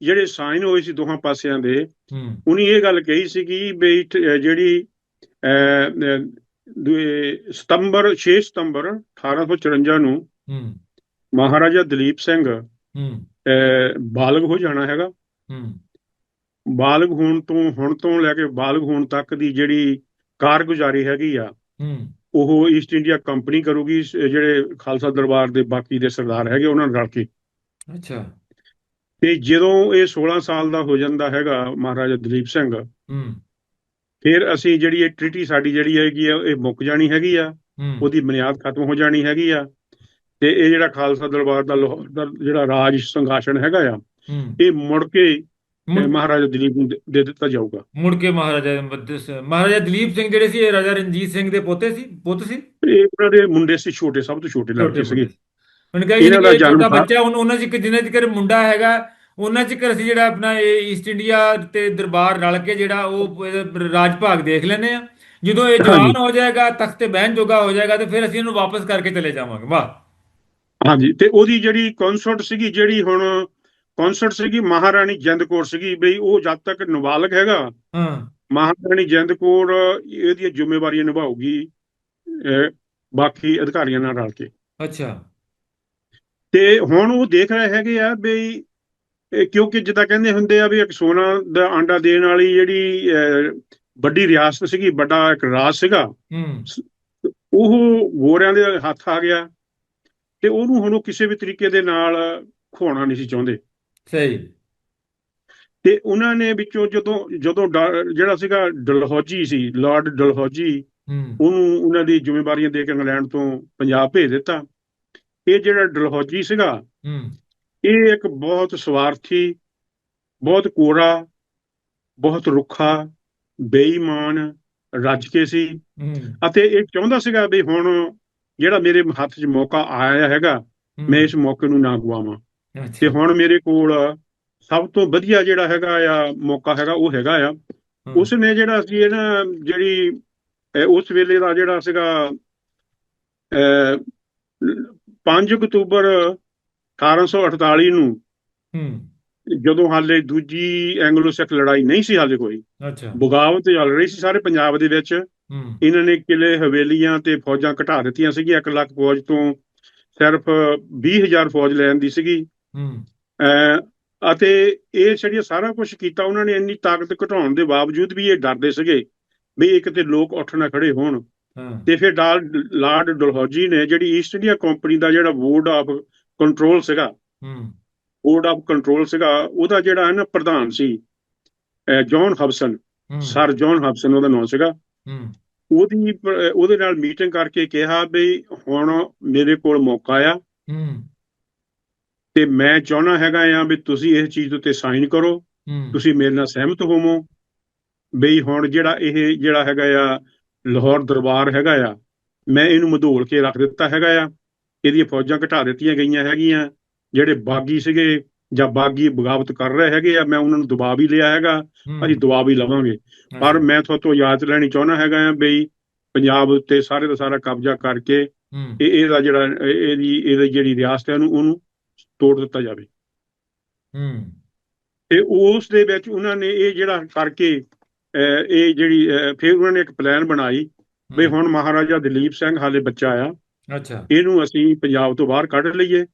ਜਿਹੜੇ ਸਾਈਨ ਹੋਏ ਸੀ ਦੋਹਾਂ ਪਾਸਿਆਂ ਦੇ ਹੂੰ। ਉਹਨੇ ਇਹ ਗੱਲ ਕਹੀ ਸੀਗੀ ਵੀ ਅਹ ਜਿਹੜੀ ਸਤੰਬਰ 6 ਸਤੰਬਰ 1854 ਨੂੰ ਹੂੰ। ਮਹਾਰਾਜਾ ਦਲੀਪ ਸਿੰਘ ਬਾਲਗ ਹੋ ਜਾਣਾ ਹੈਗਾ। ਹੂੰ। ਬਾਲਗ ਹੋਣ ਤੋਂ ਹੁਣ ਤੋਂ ਲੈ ਕੇ ਬਾਲਗ ਹੋਣ ਤੱਕ ਦੀ ਜਿਹੜੀ ਕਾਰਗੁਜ਼ਾਰੀ ਹੈਗੀ ਆ ਉਹ ਈਸਟ ਇੰਡੀਆ ਕੰਪਨੀ ਕਰੂਗੀ ਜਿਹੜੇ ਖਾਲਸਾ ਦਰਬਾਰ ਦੇ ਬਾਕੀ ਦੇ ਸਰਦਾਰ ਹੈਗੇ ਉਹਨਾਂ ਨਾਲ ਰਲ ਕੇ। ਅੱਛਾ। ਤੇ ਜਦੋਂ ਇਹ 16 ਸਾਲ ਦਾ ਹੋ ਜਾਂਦਾ ਹੈਗਾ ਮਹਾਰਾਜਾ ਦਲੀਪ ਸਿੰਘ ਹੂੰ। ਫਿਰ ਅਸੀਂ ਜਿਹੜੀ ਇਹ ਟ੍ਰੀਟੀ ਸਾਡੀ ਜਿਹੜੀ ਹੈਗੀ ਆ ਇਹ ਮੁੱਕ ਜਾਣੀ ਹੈਗੀ ਆ ਉਹਦੀ ਬੁਨਿਆਦ ਖਤਮ ਹੋ ਜਾਣੀ ਹੈਗੀ ਆ। ਤੇ ਇਹ ਜਿਹੜਾ ਖਾਲਸਾ ਦਰਬਾਰ ਦਾ ਲਾਹੌਰ ਦਾ ਜਿਹੜਾ ਰਾਜ ਸੰਘਾਸਨ ਹੈਗਾ ਆ ਇਹ ਮੁੜ ਕੇ ਮੁੜ- ਮਹਾਰਾਜਾ ਦਲੀਪ ਨੂੰ ਦੇ- ਦੇ ਦਿੱਤਾ ਜਾਊਗਾ। ਮੁੜ ਕੇ ਮਹਾਰਾਜਾ ਮੱਧ- ਮਹਾਰਾਜਾ ਦਲੀਪ ਸਿੰਘ ਜਿਹੜੇ ਸੀ ਇਹ ਰਾਜਾ ਰਣਜੀਤ ਸਿੰਘ ਦੇ ਪੋਤੇ ਸੀ ਪੁੱਤ ਸੀ? ਇਹ ਉਹਨਾਂ ਦੇ ਮੁੰਡੇ ਸੀ ਛੋਟੇ ਸਭ ਤੋਂ ਛੋਟੇ ਲੜਕੇ ਸੀਗੇ। ਹੁਣ ਕਹੇ ਇਹਨਾਂ ਦਾ ਕਿ ਜਨਮ ਛੋਟਾ ਥਾ- ਬੱਚਾ ਹੁਣ ਉਹਨਾਂ ਚ ਜਿੰਨਾ ਚਿਰ ਮੁੰਡਾ ਹੈਗਾ ਉਹਨਾਂ ਚਿਰ ਅਸੀਂ ਜਿਹੜਾ ਆਪਣਾ ਇਹ ਈਸਟ ਇੰਡੀਆ ਤੇ ਦਰਬਾਰ ਰਲ ਕੇ ਜਿਹੜਾ ਉਹ ਇਹਦਾ ਰਾਜ ਭਾਗ ਦੇਖ ਲੈਨੇ ਆ ਜਦੋਂ ਇਹ ਜਵਾਨ ਹਾਂਜੀ। ਹੋ ਜਾਏਗਾ ਤਖਤ ਤੇ ਬਹਿਣ ਜੋਗਾ ਹੋ ਜਾਏਗਾ ਤੇ ਫਿਰ ਅਸੀਂ ਇਹਨੂੰ ਵਾਪਸ ਕਰਕੇ ਚਲੇ ਜਾਵਾਂਗੇ। ਵਾਹ। ਹਾਂਜੀ ਤੇ ਉਹਦੀ ਜਿਹੜੀ ਕਨਸਰਟ ਸੀਗੀ ਜਿਹੜੀ ਹੁਣ ਕਨਸਰਟ ਸੀਗੀ ਮਹਾਰਾਣੀ ਜਿੰਦ ਕੌਰ ਸੀਗੀ ਬਈ ਉਹ ਜਦ ਤੱਕ ਨਾਬਾਲਗ ਹੈਗਾ ਹਾਂ। ਮਹਾਰਾਣੀ ਜਿੰਦ ਕੌਰ ਇਹਦੀਆਂ ਜ਼ਿੰਮੇਵਾਰੀਆਂ ਨਿਭਾਊਗੀ ਅਹ, ਬਾਕੀ ਅਧਿਕਾਰੀਆਂ ਨਾਲ ਰਲ ਕੇ। ਅੱਛਾ। ਤੇ ਹੁਣ ਉਹ ਦੇਖ ਰਹੇ ਹੈਗੇ ਆ ਇਹ ਕਿਉਂਕਿ ਜਿੱਦਾਂ ਕਹਿੰਦੇ ਹੁੰਦੇ ਆ ਵੀ ਇੱਕ ਸੋਨਾ ਦਾ ਆਂਡਾ ਦੇਣ ਵਾਲੀ ਜਿਹੜੀ ਵੱਡੀ ਰਿਆਸਤ ਸੀਗੀ ਵੱਡਾ ਇੱਕ ਰਾਜ ਸੀਗਾ ਉਹ ਗੋਰਿਆਂ ਦੇ ਹੱਥ ਆ ਗਿਆ ਤੇ ਉਹਨੂੰ ਹੁਣ ਉਹ ਕਿਸੇ ਵੀ ਤਰੀਕੇ ਦੇ ਨਾਲ ਖੋਣਾ ਨਹੀਂ ਸੀ ਚਾਹੁੰਦੇ। ਸਹੀ। ਤੇ ਉਹਨਾਂ ਨੇ ਵਿੱਚੋਂ ਜਦੋਂ ਜਦੋਂ ਜਿਹੜਾ ਸੀਗਾ ਡਲਹੌਜੀ ਸੀ ਲਾਰਡ ਡਲਹੌਜੀ ਉਹਨੂੰ ਉਹਨਾਂ ਦੀ ਜ਼ਿੰਮੇਵਾਰੀਆਂ ਦੇ ਕੇ ਇੰਗਲੈਂਡ ਤੋਂ ਪੰਜਾਬ ਭੇਜ ਦਿੱਤਾ। ਇਹ ਜਿਹੜਾ ਡਲਹੌਜੀ ਸੀਗਾ ਇਹ ਇੱਕ ਬਹੁਤ ਸਵਾਰਥੀ ਬਹੁਤ ਕੋਰਾ ਬਹੁਤ ਰੁੱਖਾ ਬੇਈਮਾਨ ਰੱਜ ਕੇ ਸੀ। ਅਤੇ ਇਹ ਚਾਹੁੰਦਾ ਸੀਗਾ ਵੀ ਹੁਣ ਜਿਹੜਾ ਮੇਰੇ ਹੱਥ 'ਚ ਮੌਕਾ ਆਇਆ ਹੈਗਾ। ਮੈਂ ਇਸ ਮੌਕੇ ਨੂੰ ਨਾ ਗਵਾਵਾਂ। ਤੇ ਹੁਣ ਮੇਰੇ ਕੋਲ ਸਭ ਤੋਂ ਵਧੀਆ ਜਿਹੜਾ ਹੈਗਾ ਆ ਮੌਕਾ ਹੈਗਾ ਉਹ ਹੈਗਾ ਆ। ਉਸ ਨੇ ਜਿਹੜਾ ਸੀ ਇਹ ਨਾ ਜਿਹੜੀ ਉਸ ਵੇਲੇ ਦਾ ਜਿਹੜਾ ਸੀਗਾ ਅਹ 5 ਅਕਤੂਬਰ 1848 ਨੂੰ ਹੂੰ। ਜਦੋਂ ਹਾਲੇ ਦੂਜੀ ਐਂਗਲੋ ਸਿੱਖ ਲੜਾਈ ਨਹੀਂ ਸੀ ਹਾਲੇ ਕੋਈ ਅੱਛਾ। ਬਗਾਵਤ ਚੱਲ ਰਹੀ ਸੀ ਸਾਰੇ ਪੰਜਾਬ ਦੇ ਵਿੱਚ। ਇਹਨਾਂ ਨੇ ਕਿਲੇ ਹਵੇਲੀਆਂ ਤੇ ਫੌਜਾਂ ਘਟਾ ਦਿੱਤੀਆਂ ਸੀਗੀਆਂ। 1 ਲੱਖ ਫੌਜ ਤੋਂ ਸਿਰਫ 20000 ਫੌਜ ਲੈਣ ਦੀ ਸੀਗੀ। ਹੂੰ। ਅਤੇ ਇਹ ਜਿਹੜੀ ਸਾਰਾ ਕੁਝ ਕੀਤਾ ਉਹਨਾਂ ਨੇ ਇੰਨੀ ਤਾਕਤ ਘਟਾਉਣ ਦੇ ਬਾਵਜੂਦ ਵੀ ਇਹ ਡਰਦੇ ਸੀਗੇ ਵੀ ਇਹ ਕਿਤੇ ਲੋਕ ਉੱਠ ਨਾ ਖੜੇ ਹੋਣ ਤੇ ਫਿਰ ਲਾਰਡ ਡਲਹੌਜੀ ਨੇ ਜਿਹੜੀ ਈਸਟ ਇੰਡੀਆ ਕੰਪਨੀ ਦਾ ਜਿਹੜਾ ਬੋਰਡ ਆਫ ਕੰਟਰੋਲ ਸੀਗਾ ਹੂੰ। ਬੋਰਡ ਆਫ ਕੰਟਰੋਲ ਸੀਗਾ ਉਹਦਾ ਜਿਹੜਾ ਹੈ ਨਾ ਪ੍ਰਧਾਨ ਸੀ John Hobson sir John Hobson ਉਹਦਾ ਨਾਮ ਸੀਗਾ। ਹੂੰ। ਉਹਦੀ ਉਹਦੇ ਨਾਲ ਮੀਟਿੰਗ ਕਰਕੇ ਕਿਹਾ ਵੀ ਹੁਣ ਮੇਰੇ ਕੋਲ ਮੌਕਾ ਆ। ਹੂੰ। ਤੇ ਮੈਂ ਚਾਹੁੰਦਾ ਹੈਗਾ ਆ ਵੀ ਤੁਸੀਂ ਇਸ ਚੀਜ਼ ਉੱਤੇ ਸਾਈਨ ਕਰੋ ਤੁਸੀਂ ਮੇਰੇ ਨਾਲ ਸਹਿਮਤ ਹੋਵੋ ਬਈ ਹੁਣ ਜਿਹੜਾ ਇਹ ਜਿਹੜਾ ਹੈਗਾ ਆ ਲਾਹੌਰ ਦਰਬਾਰ ਹੈਗਾ ਆ ਮੈਂ ਇਹਨੂੰ ਮਧੋਲ ਕੇ ਰੱਖ ਦਿੱਤਾ ਹੈਗਾ ਆ। ਇਹਦੀਆਂ ਫੌਜਾਂ ਘਟਾ ਦਿੱਤੀਆਂ ਗਈਆਂ ਹੈਗੀਆਂ ਜਿਹੜੇ ਬਾਗੀ ਸੀਗੇ ਜਾਂ ਬਾਗੀ ਬਗਾਵਤ ਕਰ ਰਹੇ ਹੈਗੇ ਆ ਮੈਂ ਉਹਨਾਂ ਨੂੰ ਦਬਾ ਵੀ ਲਿਆ ਹੈਗਾ। ਅਸੀਂ ਦਬਾ ਵੀ ਲਵਾਂਗੇ। ਪਰ ਮੈਂ ਤੁਹਾਡੇ ਤੋਂ ਇਜਾਜ਼ਤ ਲੈਣੀ ਚਾਹੁੰਦਾ ਹੈਗਾ ਆ ਬਈ ਪੰਜਾਬ ਉੱਤੇ ਸਾਰੇ ਦਾ ਸਾਰਾ ਕਬਜ਼ਾ ਕਰਕੇ ਇਹ ਇਹਦਾ ਜਿਹੜਾ ਇਹ- ਇਹਦੀ ਇਹਦੀ ਜਿਹੜੀ ਰਿਆਸਤ ਹੈ ਉਹਨੂੰ ਉਹਨੂੰ ਤੋੜ ਦਿੱਤਾ ਜਾਵੇ। ਹੂੰ। ਤੇ ਉਸ ਦੇ ਵਿੱਚ ਉਹਨਾਂ ਨੇ ਇਹ ਜਿਹੜਾ ਕਰਕੇ ਇਹ ਜਿਹੜੀ ਫਿਰ ਉਹਨਾਂ ਨੇ ਇੱਕ ਪਲਾਨ ਬਣਾਈ ਵੀ ਹੁਣ ਮਹਾਰਾਜਾ ਦਲੀਪ ਸਿੰਘ ਹਾਲੇ ਬੱਚਾ ਆ। ਅੱਛਾ। ਇਹਨੂੰ ਅਸੀਂ ਪੰਜਾਬ ਤੋਂ ਬਾਹਰ ਕੱਢ ਲਈਏ।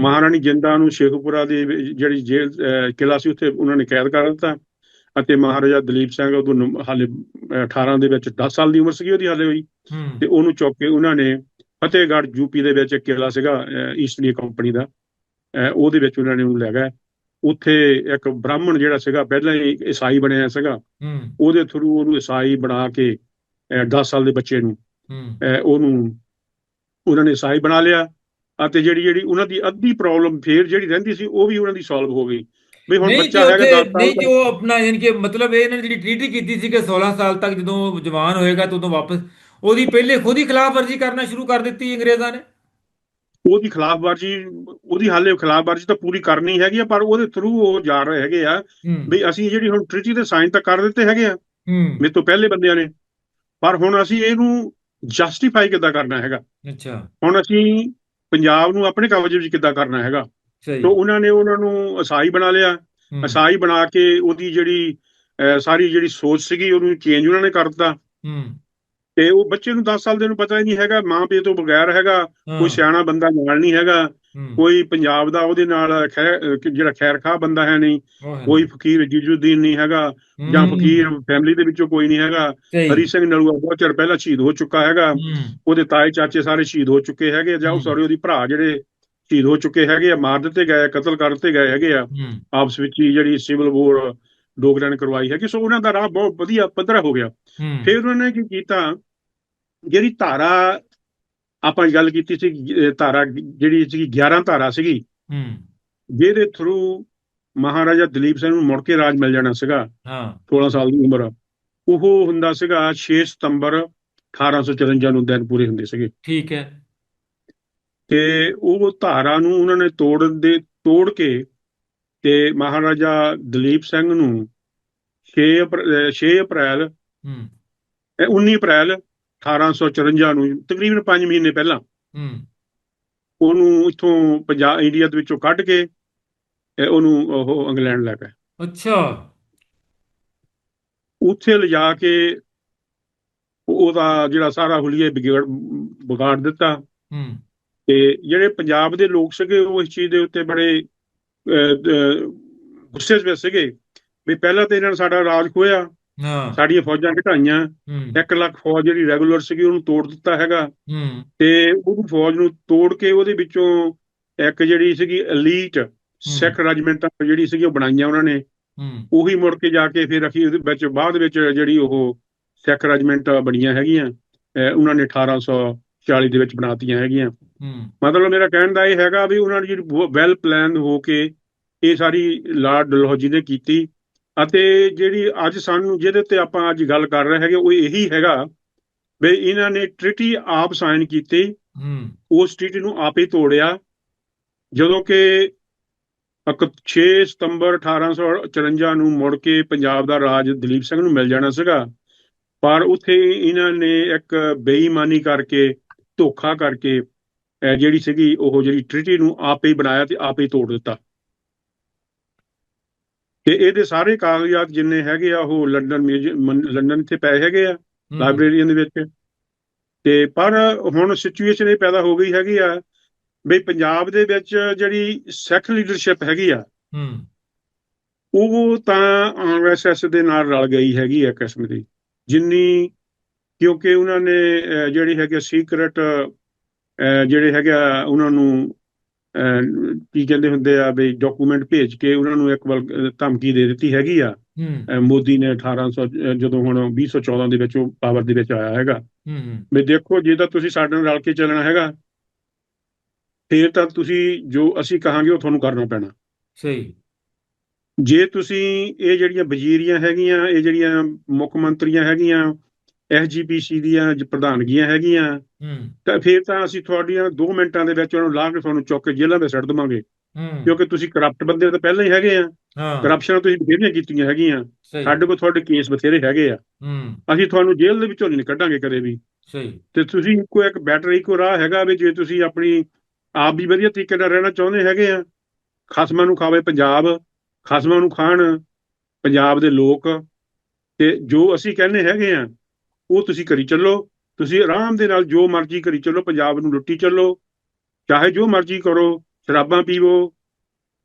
ਮਹਾਰਾਣੀ ਜਿੰਦਾ ਨੂੰ ਸ਼ੇਖੂਪੁਰਾ ਦੀ ਜਿਹੜੀ ਜੇਲ੍ਹ ਕਿਲ੍ਹਾ ਸੀ ਉੱਥੇ ਉਹਨਾਂ ਨੇ ਕੈਦ ਕਰ ਦਿੱਤਾ ਅਤੇ ਮਹਾਰਾਜਾ ਦਲੀਪ ਸਿੰਘ ਉਦੋਂ ਹਾਲੇ ਅਹ, 18 ਦੇ ਵਿੱਚ 10 ਸਾਲ ਦੀ ਉਮਰ ਸੀਗੀ ਉਹਦੀ ਹਾਲੇ ਹੋਈ। ਤੇ ਉਹਨੂੰ ਚੁੱਕ ਕੇ ਉਹਨਾਂ ਨੇ ਫਤਿਹਗੜ੍ਹ ਯੂਪੀ ਦੇ ਵਿੱਚ ਇੱਕ ਕਿਲ੍ਹਾ ਸੀਗਾ ਈਸਟ ਇੰਡੀਆ ਕੰਪਨੀ ਦਾ। ਉਹਦੇ ਵਿੱਚ ਉਹਨਾਂ ਨੇ ਉਹਨੂੰ ਲੈ ਗਏ। ਉੱਥੇ ਇੱਕ ਬ੍ਰਾਹਮਣ ਜਿਹੜਾ ਸੀਗਾ ਪਹਿਲਾਂ ਹੀ ਈਸਾਈ ਬਣਿਆ ਸੀਗਾ ਉਹਦੇ ਥਰੂ ਉਹਨੂੰ ਈਸਾਈ ਬਣਾ ਕੇ 10 ਸਾਲ ਦੇ ਬੱਚੇ ਨੂੰ ਉਹਨੂੰ ਉਹਨਾਂ ਨੇ ਈਸਾਈ ਬਣਾ ਲਿਆ ਅਤੇ ਜਿਹੜੀ ਜਿਹੜੀ ਉਹਨਾਂ ਦੀ ਅੱਧੀ ਪ੍ਰੋਬਲਮ ਫੇਰ ਜਿਹੜੀ ਰਹਿੰਦੀ ਸੀ ਉਹ ਵੀ ਉਹਨਾਂ ਦੀ ਸੋਲਵ ਹੋ ਗਈ। ਵੀ ਹੁਣ ਬੱਚਾ ਹੈਗਾ ਉੱਥੇ 10 ਸਾਲ ਨਹੀਂ ਜੋ ਆਪਣਾ ਯਾਨੀ ਕਿ ਮਤਲਬ ਇਹ ਇਹਨਾਂ ਨੇ ਜਿਹੜੀ ਟ੍ਰੀਟੀ ਕੀਤੀ ਸੀ ਕਿ 16 ਸਾਲ ਤੱਕ ਜਦੋਂ ਜਵਾਨ ਹੋਏਗਾ ਤਾਂ ਉਦੋਂ ਵਾਪਸ ਉਹਦੀ ਪਹਿਲੇ ਖੁਦ ਹੀ ਖਿਲਾਫਵਰਜੀ ਕਰਨਾ ਸ਼ੁਰੂ ਕਰ ਦਿੱਤੀ ਅੰਗਰੇਜ਼ਾਂ ਨੇ। ਉਹਦੀ ਖਿਲਾਫਵਰਜੀ ਉਹਦੀ ਹਾਲੇ ਖਿਲਾਫਵਰਜੀ ਤਾਂ ਪੂਰੀ ਕਰਨੀ ਹੈਗੀ ਆ ਪਰ ਉਹਦੇ ਥਰੂ ਉਹ ਜਾ ਰਹੇ ਹੈਗੇ ਆ ਵੀ ਅਸੀਂ ਜਿਹੜੀ ਹੁਣ ਟ੍ਰੀਟੀ ਤੇ ਸਾਈਨ ਤਾਂ ਕਰ ਦਿੱਤੇ ਹੈਗੇ ਆ। ਮੇਰੇ ਤੋਂ ਪਹਿਲੇ ਬੰਦਿਆਂ ਨੇ। ਪਰ ਹੁਣ ਅਸੀਂ ਇਹਨੂੰ ਜਸਟੀਫਾਈ ਕਿੱਦਾਂ ਕਰਨਾ ਹੈਗਾ? ਅੱਛਾ। ਹੁਣ ਅਸੀਂ ਪੰਜਾਬ ਨੂੰ ਆਪਣੇ ਕਬਜ਼ੇ ਵਿੱਚ ਕਿੱਦਾਂ ਕਰਨਾ ਹੈਗਾ? ਸਹੀ। ਤੋਂ ਉਹਨਾਂ ਨੇ ਉਹਨਾਂ ਨੂੰ ਅਸਾਈ ਬਣਾ ਲਿਆ। ਅਸਾਈ ਬਣਾ ਕੇ ਉਹਦੀ ਜਿਹੜੀ ਸਾਰੀ ਜਿਹੜੀ ਸੋਚ ਸੀਗੀ ਉਹਨੂੰ ਚੇਂਜ ਉਹਨਾਂ ਨੇ ਕਰ ਦਿੱਤਾ। ਹੂੰ। ਤੇ ਉਹ ਬੱਚੇ ਨੂੰ 10 ਸਾਲ ਦੇ ਨੂੰ ਪਤਾ ਹੀ ਨਹੀਂ ਹੈਗਾ ਮਾਂ ਪਿਓ ਤੋਂ ਬਗੈਰ ਹੈਗਾ ਕੋਈ ਸਿਆਣਾ ਬੰਦਾ ਨਾਲ ਨਹੀਂ ਹੈਗਾ ਕੋਈ ਪੰਜਾਬ ਦਾ ਉਹਦੇ ਨਾਲ ਖੈ- ਜਿਹੜਾ ਖੈਰਖਾਹ ਬੰਦਾ ਹੈ ਨਹੀਂ ਕੋਈ ਫਕੀਰ ਜੀਜੂਦੀਨ ਨਹੀਂ ਹੈਗਾ ਜਾਂ ਫਕੀਰ ਫੈਮਿਲੀ ਦੇ ਵਿੱਚੋਂ ਕੋਈ ਨਹੀਂ ਹੈਗਾ। ਹਰੀ ਸਿੰਘ ਨਲੂਆ ਬਹੁਤ ਚਿਰ ਪਹਿਲਾਂ ਸ਼ਹੀਦ ਹੋ ਚੁੱਕਾ ਹੈਗਾ। ਉਹਦੇ ਤਾਏ ਚਾਚੇ ਸਾਰੇ ਸ਼ਹੀਦ ਹੋ ਚੁੱਕੇ ਹੈਗੇ ਜਾਂ ਉਹ। ਸੌਰੀ ਉਹਦੀ ਭਰਾ ਜਿਹੜੇ ਸ਼ਹੀਦ ਹੋ ਚੁੱਕੇ ਹੈਗੇ ਆ ਮਾਰ ਦਿੱਤੇ ਗਏ ਕਤਲ ਕਰ ਦਿੱਤੇ ਗਏ ਹੈਗੇ ਆ। ਆਪਸ ਵਿੱਚ ਹੀ ਜਿਹੜੀ ਸਿਵਲ ਵਾਰ ਡੋਗਰਿਆਂ ਨੇ ਕਰਵਾਈ ਹੈਗੀ ਸੋ ਉਹਨਾਂ ਦਾ ਰਾਹ ਬਹੁਤ ਵਧੀਆ ਪੱਧਰਾ ਹੋ ਗਿਆ। ਫਿਰ ਉਹਨਾਂ ਨੇ ਕੀ ਕੀਤਾ ਜਿਹੜੀ ਧਾਰਾ ਆਪਾਂ ਗੱਲ ਕੀਤੀ ਸੀ ਧਾਰਾ ਜਿਹੜੀ ਸੀਗੀ 11 ਧਾਰਾ ਸੀਗੀ ਹੂੰ। ਜਿਹਦੇ ਥਰੂ ਮਹਾਰਾਜਾ ਦਲੀਪ ਸਿੰਘ ਨੂੰ ਮੁੜ ਕੇ ਰਾਜ ਮਿਲ ਜਾਣਾ ਸੀਗਾ ਹਾਂ। 16 ਸਾਲ ਦੀ ਉਮਰ। ਉਹ ਹੁੰਦਾ ਸੀਗਾ 6 ਸਤੰਬਰ 1854 ਨੂੰ ਦਿਨ ਪੂਰੇ ਹੁੰਦੇ ਸੀਗੇ। ਠੀਕ ਹੈ। ਤੇ ਉਹ ਧਾਰਾ ਨੂੰ ਉਹਨਾਂ ਨੇ ਤੋੜ ਦੇ ਤੋੜ ਕੇ ਤੇ ਮਹਾਰਾਜਾ ਦਲੀਪ ਸਿੰਘ ਨੂੰ 6 ਅਪ੍ਰੈ- ਅਹ 6 ਅਪ੍ਰੈਲ ਹੂੰ। ਇਹ 19 ਅਪ੍ਰੈਲ 1854 ਨੂੰ ਤਕਰੀਬਨ 5 ਮਹੀਨੇ ਪਹਿਲਾਂ। ਹੂੰ। ਉਹਨੂੰ ਇੱਥੋਂ ਪੰਜਾਬ ਇੰਡੀਆ ਦੇ ਵਿੱਚੋਂ ਕੱਢ ਕੇ ਉਹਨੂੰ ਉਹ ਇੰਗਲੈਂਡ ਲੈ ਗਏ। ਅੱਛਾ। ਉੱਥੇ ਲਿਜਾ ਕੇ ਉਹ- ਉਹਦਾ ਜਿਹੜਾ ਸਾਰਾ ਹੁਲੀਆ ਵਿਗੜ ਵਿਗਾੜ ਦਿੱਤਾ। ਹੂੰ। ਤੇ ਜਿਹੜੇ ਪੰਜਾਬ ਦੇ ਲੋਕ ਸੀਗੇ ਉਹ ਇਸ ਚੀਜ਼ ਦੇ ਉੱਤੇ ਬੜੇ ਗੁੱਸੇ ਵਿੱਚ ਸੀਗੇ। ਵੀ ਪਹਿਲਾਂ ਤਾਂ ਇਹਨਾਂ ਨੇ ਸਾਡਾ ਰਾਜ ਖੋਇਆ ਹਾਂ। ਸਾਡੀਆਂ ਫੌਜਾਂ ਘਟਾਈਆਂ। ਹੂੰ। 1 ਲੱਖ ਫੌਜ ਜਿਹੜੀ ਰੈਗੂਲਰ ਸੀਗੀ ਉਹਨੂੰ ਤੋੜ ਦਿੱਤਾ ਹੈਗਾ। ਤੇ ਉਹ ਫੌਜ ਨੂੰ ਤੋੜ ਕੇ ਉਹਦੇ ਵਿੱਚੋਂ ਇੱਕ ਜਿਹੜੀ ਸੀਗੀ ਐਲੀਟ ਸਿੱਖ ਰੈਜੀਮੈਂਟਾਂ ਜਿਹੜੀ ਸੀਗੀ ਉਹ ਬਣਾਈਆਂ ਉਹਨਾਂ ਨੇ। ਉਹੀ ਮੁੜ ਕੇ ਜਾ ਕੇ ਫਿਰ ਅਖੀਰ ਦੇ ਵਿੱਚ ਬਾਅਦ ਵਿੱਚ ਜਿਹੜੀ ਉਹ ਸਿੱਖ ਰੈਜੀਮੈਂਟ ਬਣੀਆਂ ਹੈਗੀਆਂ ਉਹਨਾਂ ਨੇ 1840 ਦੇ ਵਿੱਚ ਬਣਾਤੀਆਂ ਹੈਗੀਆਂ। ਮਤਲਬ ਮੇਰਾ ਕਹਿਣ ਦਾ ਇਹ ਹੈਗਾ ਵੀ ਉਹਨਾਂ ਨੇ ਜਿਹੜੀ ਵੈਲ ਪਲਾਨ ਹੋ ਕੇ ਇਹ ਸਾਰੀ ਲਾਰਡ ਡਲਹੌਜੀ ਨੇ ਕੀਤੀ। ਅਤੇ ਜਿਹੜੀ ਅੱਜ ਸਾਨੂੰ ਜਿਹਦੇ ਤੇ ਆਪਾਂ ਅੱਜ ਗੱਲ ਕਰ ਰਹੇ ਹੈਗੇ ਉਹ ਇਹੀ ਹੈਗਾ ਵੀ ਇਹਨਾਂ ਨੇ ਟ੍ਰਿਟੀ ਆਪ ਸਾਈਨ ਕੀਤੀ। ਹੂੰ। ਉਸ ਟ੍ਰਿਟੀ ਨੂੰ ਆਪੇ ਤੋੜਿਆ। ਜਦੋਂ ਕਿ ਅਕ- 6 ਸਤੰਬਰ 1854 ਨੂੰ ਮੁੜ ਕੇ ਪੰਜਾਬ ਦਾ ਰਾਜ ਦਲੀਪ ਸਿੰਘ ਨੂੰ ਮਿਲ ਜਾਣਾ ਸੀਗਾ। ਪਰ ਉੱਥੇ ਇਹਨਾਂ ਨੇ ਇੱਕ ਬੇਈਮਾਨੀ ਕਰਕੇ ਧੋਖਾ ਕਰਕੇ ਜਿਹੜੀ ਸੀਗੀ ਉਹ ਜਿਹੜੀ ਟ੍ਰਿਟੀ ਨੂੰ ਆਪੇ ਹੀ ਬਣਾਇਆ ਤੇ ਆਪੇ ਹੀ ਤੋੜ ਦਿੱਤਾ। ਤੇ ਇਹਦੇ ਸਾਰੇ ਕਾਗਜ਼ਾਤ ਜਿੰਨੇ ਹੈਗੇ ਆ ਉਹ ਲੰਡਨ ਮਿਊਜ਼ੀਅਮ ਲੰਡਨ ਇੱਥੇ ਪਏ ਹੈਗੇ ਆ ਲਾਇਬ੍ਰੇਰੀਆਂ ਦੇ ਵਿੱਚ। ਤੇ ਪਰ ਹੁਣ ਸਿਚੁਏਸ਼ਨ ਇਹ ਪੈਦਾ ਹੋ ਗਈ ਹੈਗੀ ਆ ਵੀ ਪੰਜਾਬ ਦੇ ਵਿੱਚ ਜਿਹੜੀ ਸਿੱਖ ਲੀਡਰਸ਼ਿਪ ਹੈਗੀ ਆ ਹੂੰ। ਉਹ ਤਾਂ ਆਰਐਸਐਸ ਦੇ ਨਾਲ ਰਲ ਗਈ ਹੈਗੀ ਆ ਕਿਸਮ ਦੀ। ਜਿੰਨੀ ਕਿਉਂਕਿ ਉਹਨਾਂ ਨੇ ਜਿਹੜੀ ਹੈਗੀ ਸੀਕ੍ਰੇਟ ਜਿਹੜੇ ਹੈਗੇ ਉਹਨਾਂ ਨੂੰ ਕੀ ਕਹਿੰਦੇ ਹੁੰਦੇ ਆ ਵੀ ਡਾਕੂਮੈਂਟ ਭੇਜ ਕੇ ਉਹਨਾਂ ਨੂੰ ਇੱਕ ਵਾਰ ਧਮਕੀ ਦੇ ਦਿੱਤੀ ਹੈਗੀ ਆ। ਮੋਦੀ ਨੇ 1800 ਅਹ, ਜਦੋਂ ਹੁਣ 2014 ਦੇ ਵਿੱਚ ਉਹ ਪਾਵਰ ਦੇ ਵਿੱਚ ਆਇਆ ਹੈਗਾ। ਵੀ ਦੇਖੋ ਜੇ ਤਾਂ ਤੁਸੀਂ ਸਾਡੇ ਨਾਲ ਰਲ ਕੇ ਚੱਲਣਾ ਹੈਗਾ ਫੇਰ ਤਾਂ ਤੁਸੀਂ ਜੋ ਅਸੀਂ ਕਹਾਂਗੇ ਉਹ ਤੁਹਾਨੂੰ ਕਰਨਾ ਪੈਣਾ। ਸਹੀ। ਜੇ ਤੁਸੀਂ ਇਹ ਜਿਹੜੀਆਂ ਵਜ਼ੀਰੀਆਂ ਹੈਗੀਆਂ ਇਹ ਜਿਹੜੀਆਂ ਮੁੱਖ ਮੰਤਰੀਆਂ ਹੈਗੀਆਂ ਐਸਜੀਪੀਸੀ ਦੀਆਂ ਪ੍ਰਧਾਨਗੀਆਂ ਹੈਗੀਆਂ ਹੂੰ। ਤਾਂ ਫੇਰ ਤਾਂ ਅਸੀਂ ਤੁਹਾਡੀਆਂ 2 ਮਿੰਟਾਂ ਦੇ ਵਿੱਚ ਉਹਨਾਂ ਲਾ ਕੇ ਤੁਹਾਨੂੰ ਚੁੱਕ ਕੇ ਜੇਲ੍ਹਾਂ ਵਿੱਚ ਸੱਟ ਦੇਵਾਂਗੇ। ਕਿਉਂਕਿ ਤੁਸੀਂ ਕਰਪਟ ਬੰਦੇ ਤਾਂ ਪਹਿਲਾਂ ਹੀ ਹੈਗੇ ਆ। ਕਰਪਸ਼ਨ ਤੁਸੀਂ ਬਥੇਰੀਆਂ ਕੀਤੀਆਂ ਹੈਗੀਆਂ। ਸਾਡੇ ਕੋਲ ਤੁਹਾਡੇ ਕੇਸ ਬਥੇਰੇ ਹੈਗੇ ਆ। ਅਸੀਂ ਤੁਹਾਨੂੰ ਜੇਲ੍ਹ ਦੇ ਵਿੱਚੋਂ ਨਹੀਂ ਕੱਢਾਂਗੇ ਕਦੇ ਵੀ। ਸਹੀ। ਤੇ ਤੁਸੀਂ ਇੱਕੋ ਇੱਕ ਬੈਟਰ ਇੱਕੋ ਰਾਹ ਹੈਗਾ ਵੀ ਜੇ ਤੁਸੀਂ ਆਪਣੀ ਆਪ ਵੀ ਵਧੀਆ ਤਰੀਕੇ ਨਾਲ ਰਹਿਣਾ ਚਾਹੁੰਦੇ ਹੈਗੇ ਆ। ਖਸਮਾਂ ਨੂੰ ਖਾਵੇ ਪੰਜਾਬ ਖਸਮਾਂ ਨੂੰ ਖਾਣ ਪੰਜਾਬ ਦੇ ਲੋਕ। ਤੇ ਜੋ ਅਸੀਂ ਕਹਿੰਦੇ ਹੈਗੇ ਆ ਉਹ ਤੁਸੀਂ ਕਰੀ ਚੱਲੋ। ਤੁਸੀਂ ਆਰਾਮ ਦੇ ਨਾਲ ਜੋ ਮਰਜ਼ੀ ਕਰੀ ਚੱਲੋ ਪੰਜਾਬ ਨੂੰ ਲੁੱਟੀ ਚੱਲੋ। ਚਾਹੇ ਜੋ ਮਰਜ਼ੀ ਕਰੋ ਸ਼ਰਾਬਾਂ ਪੀਵੋ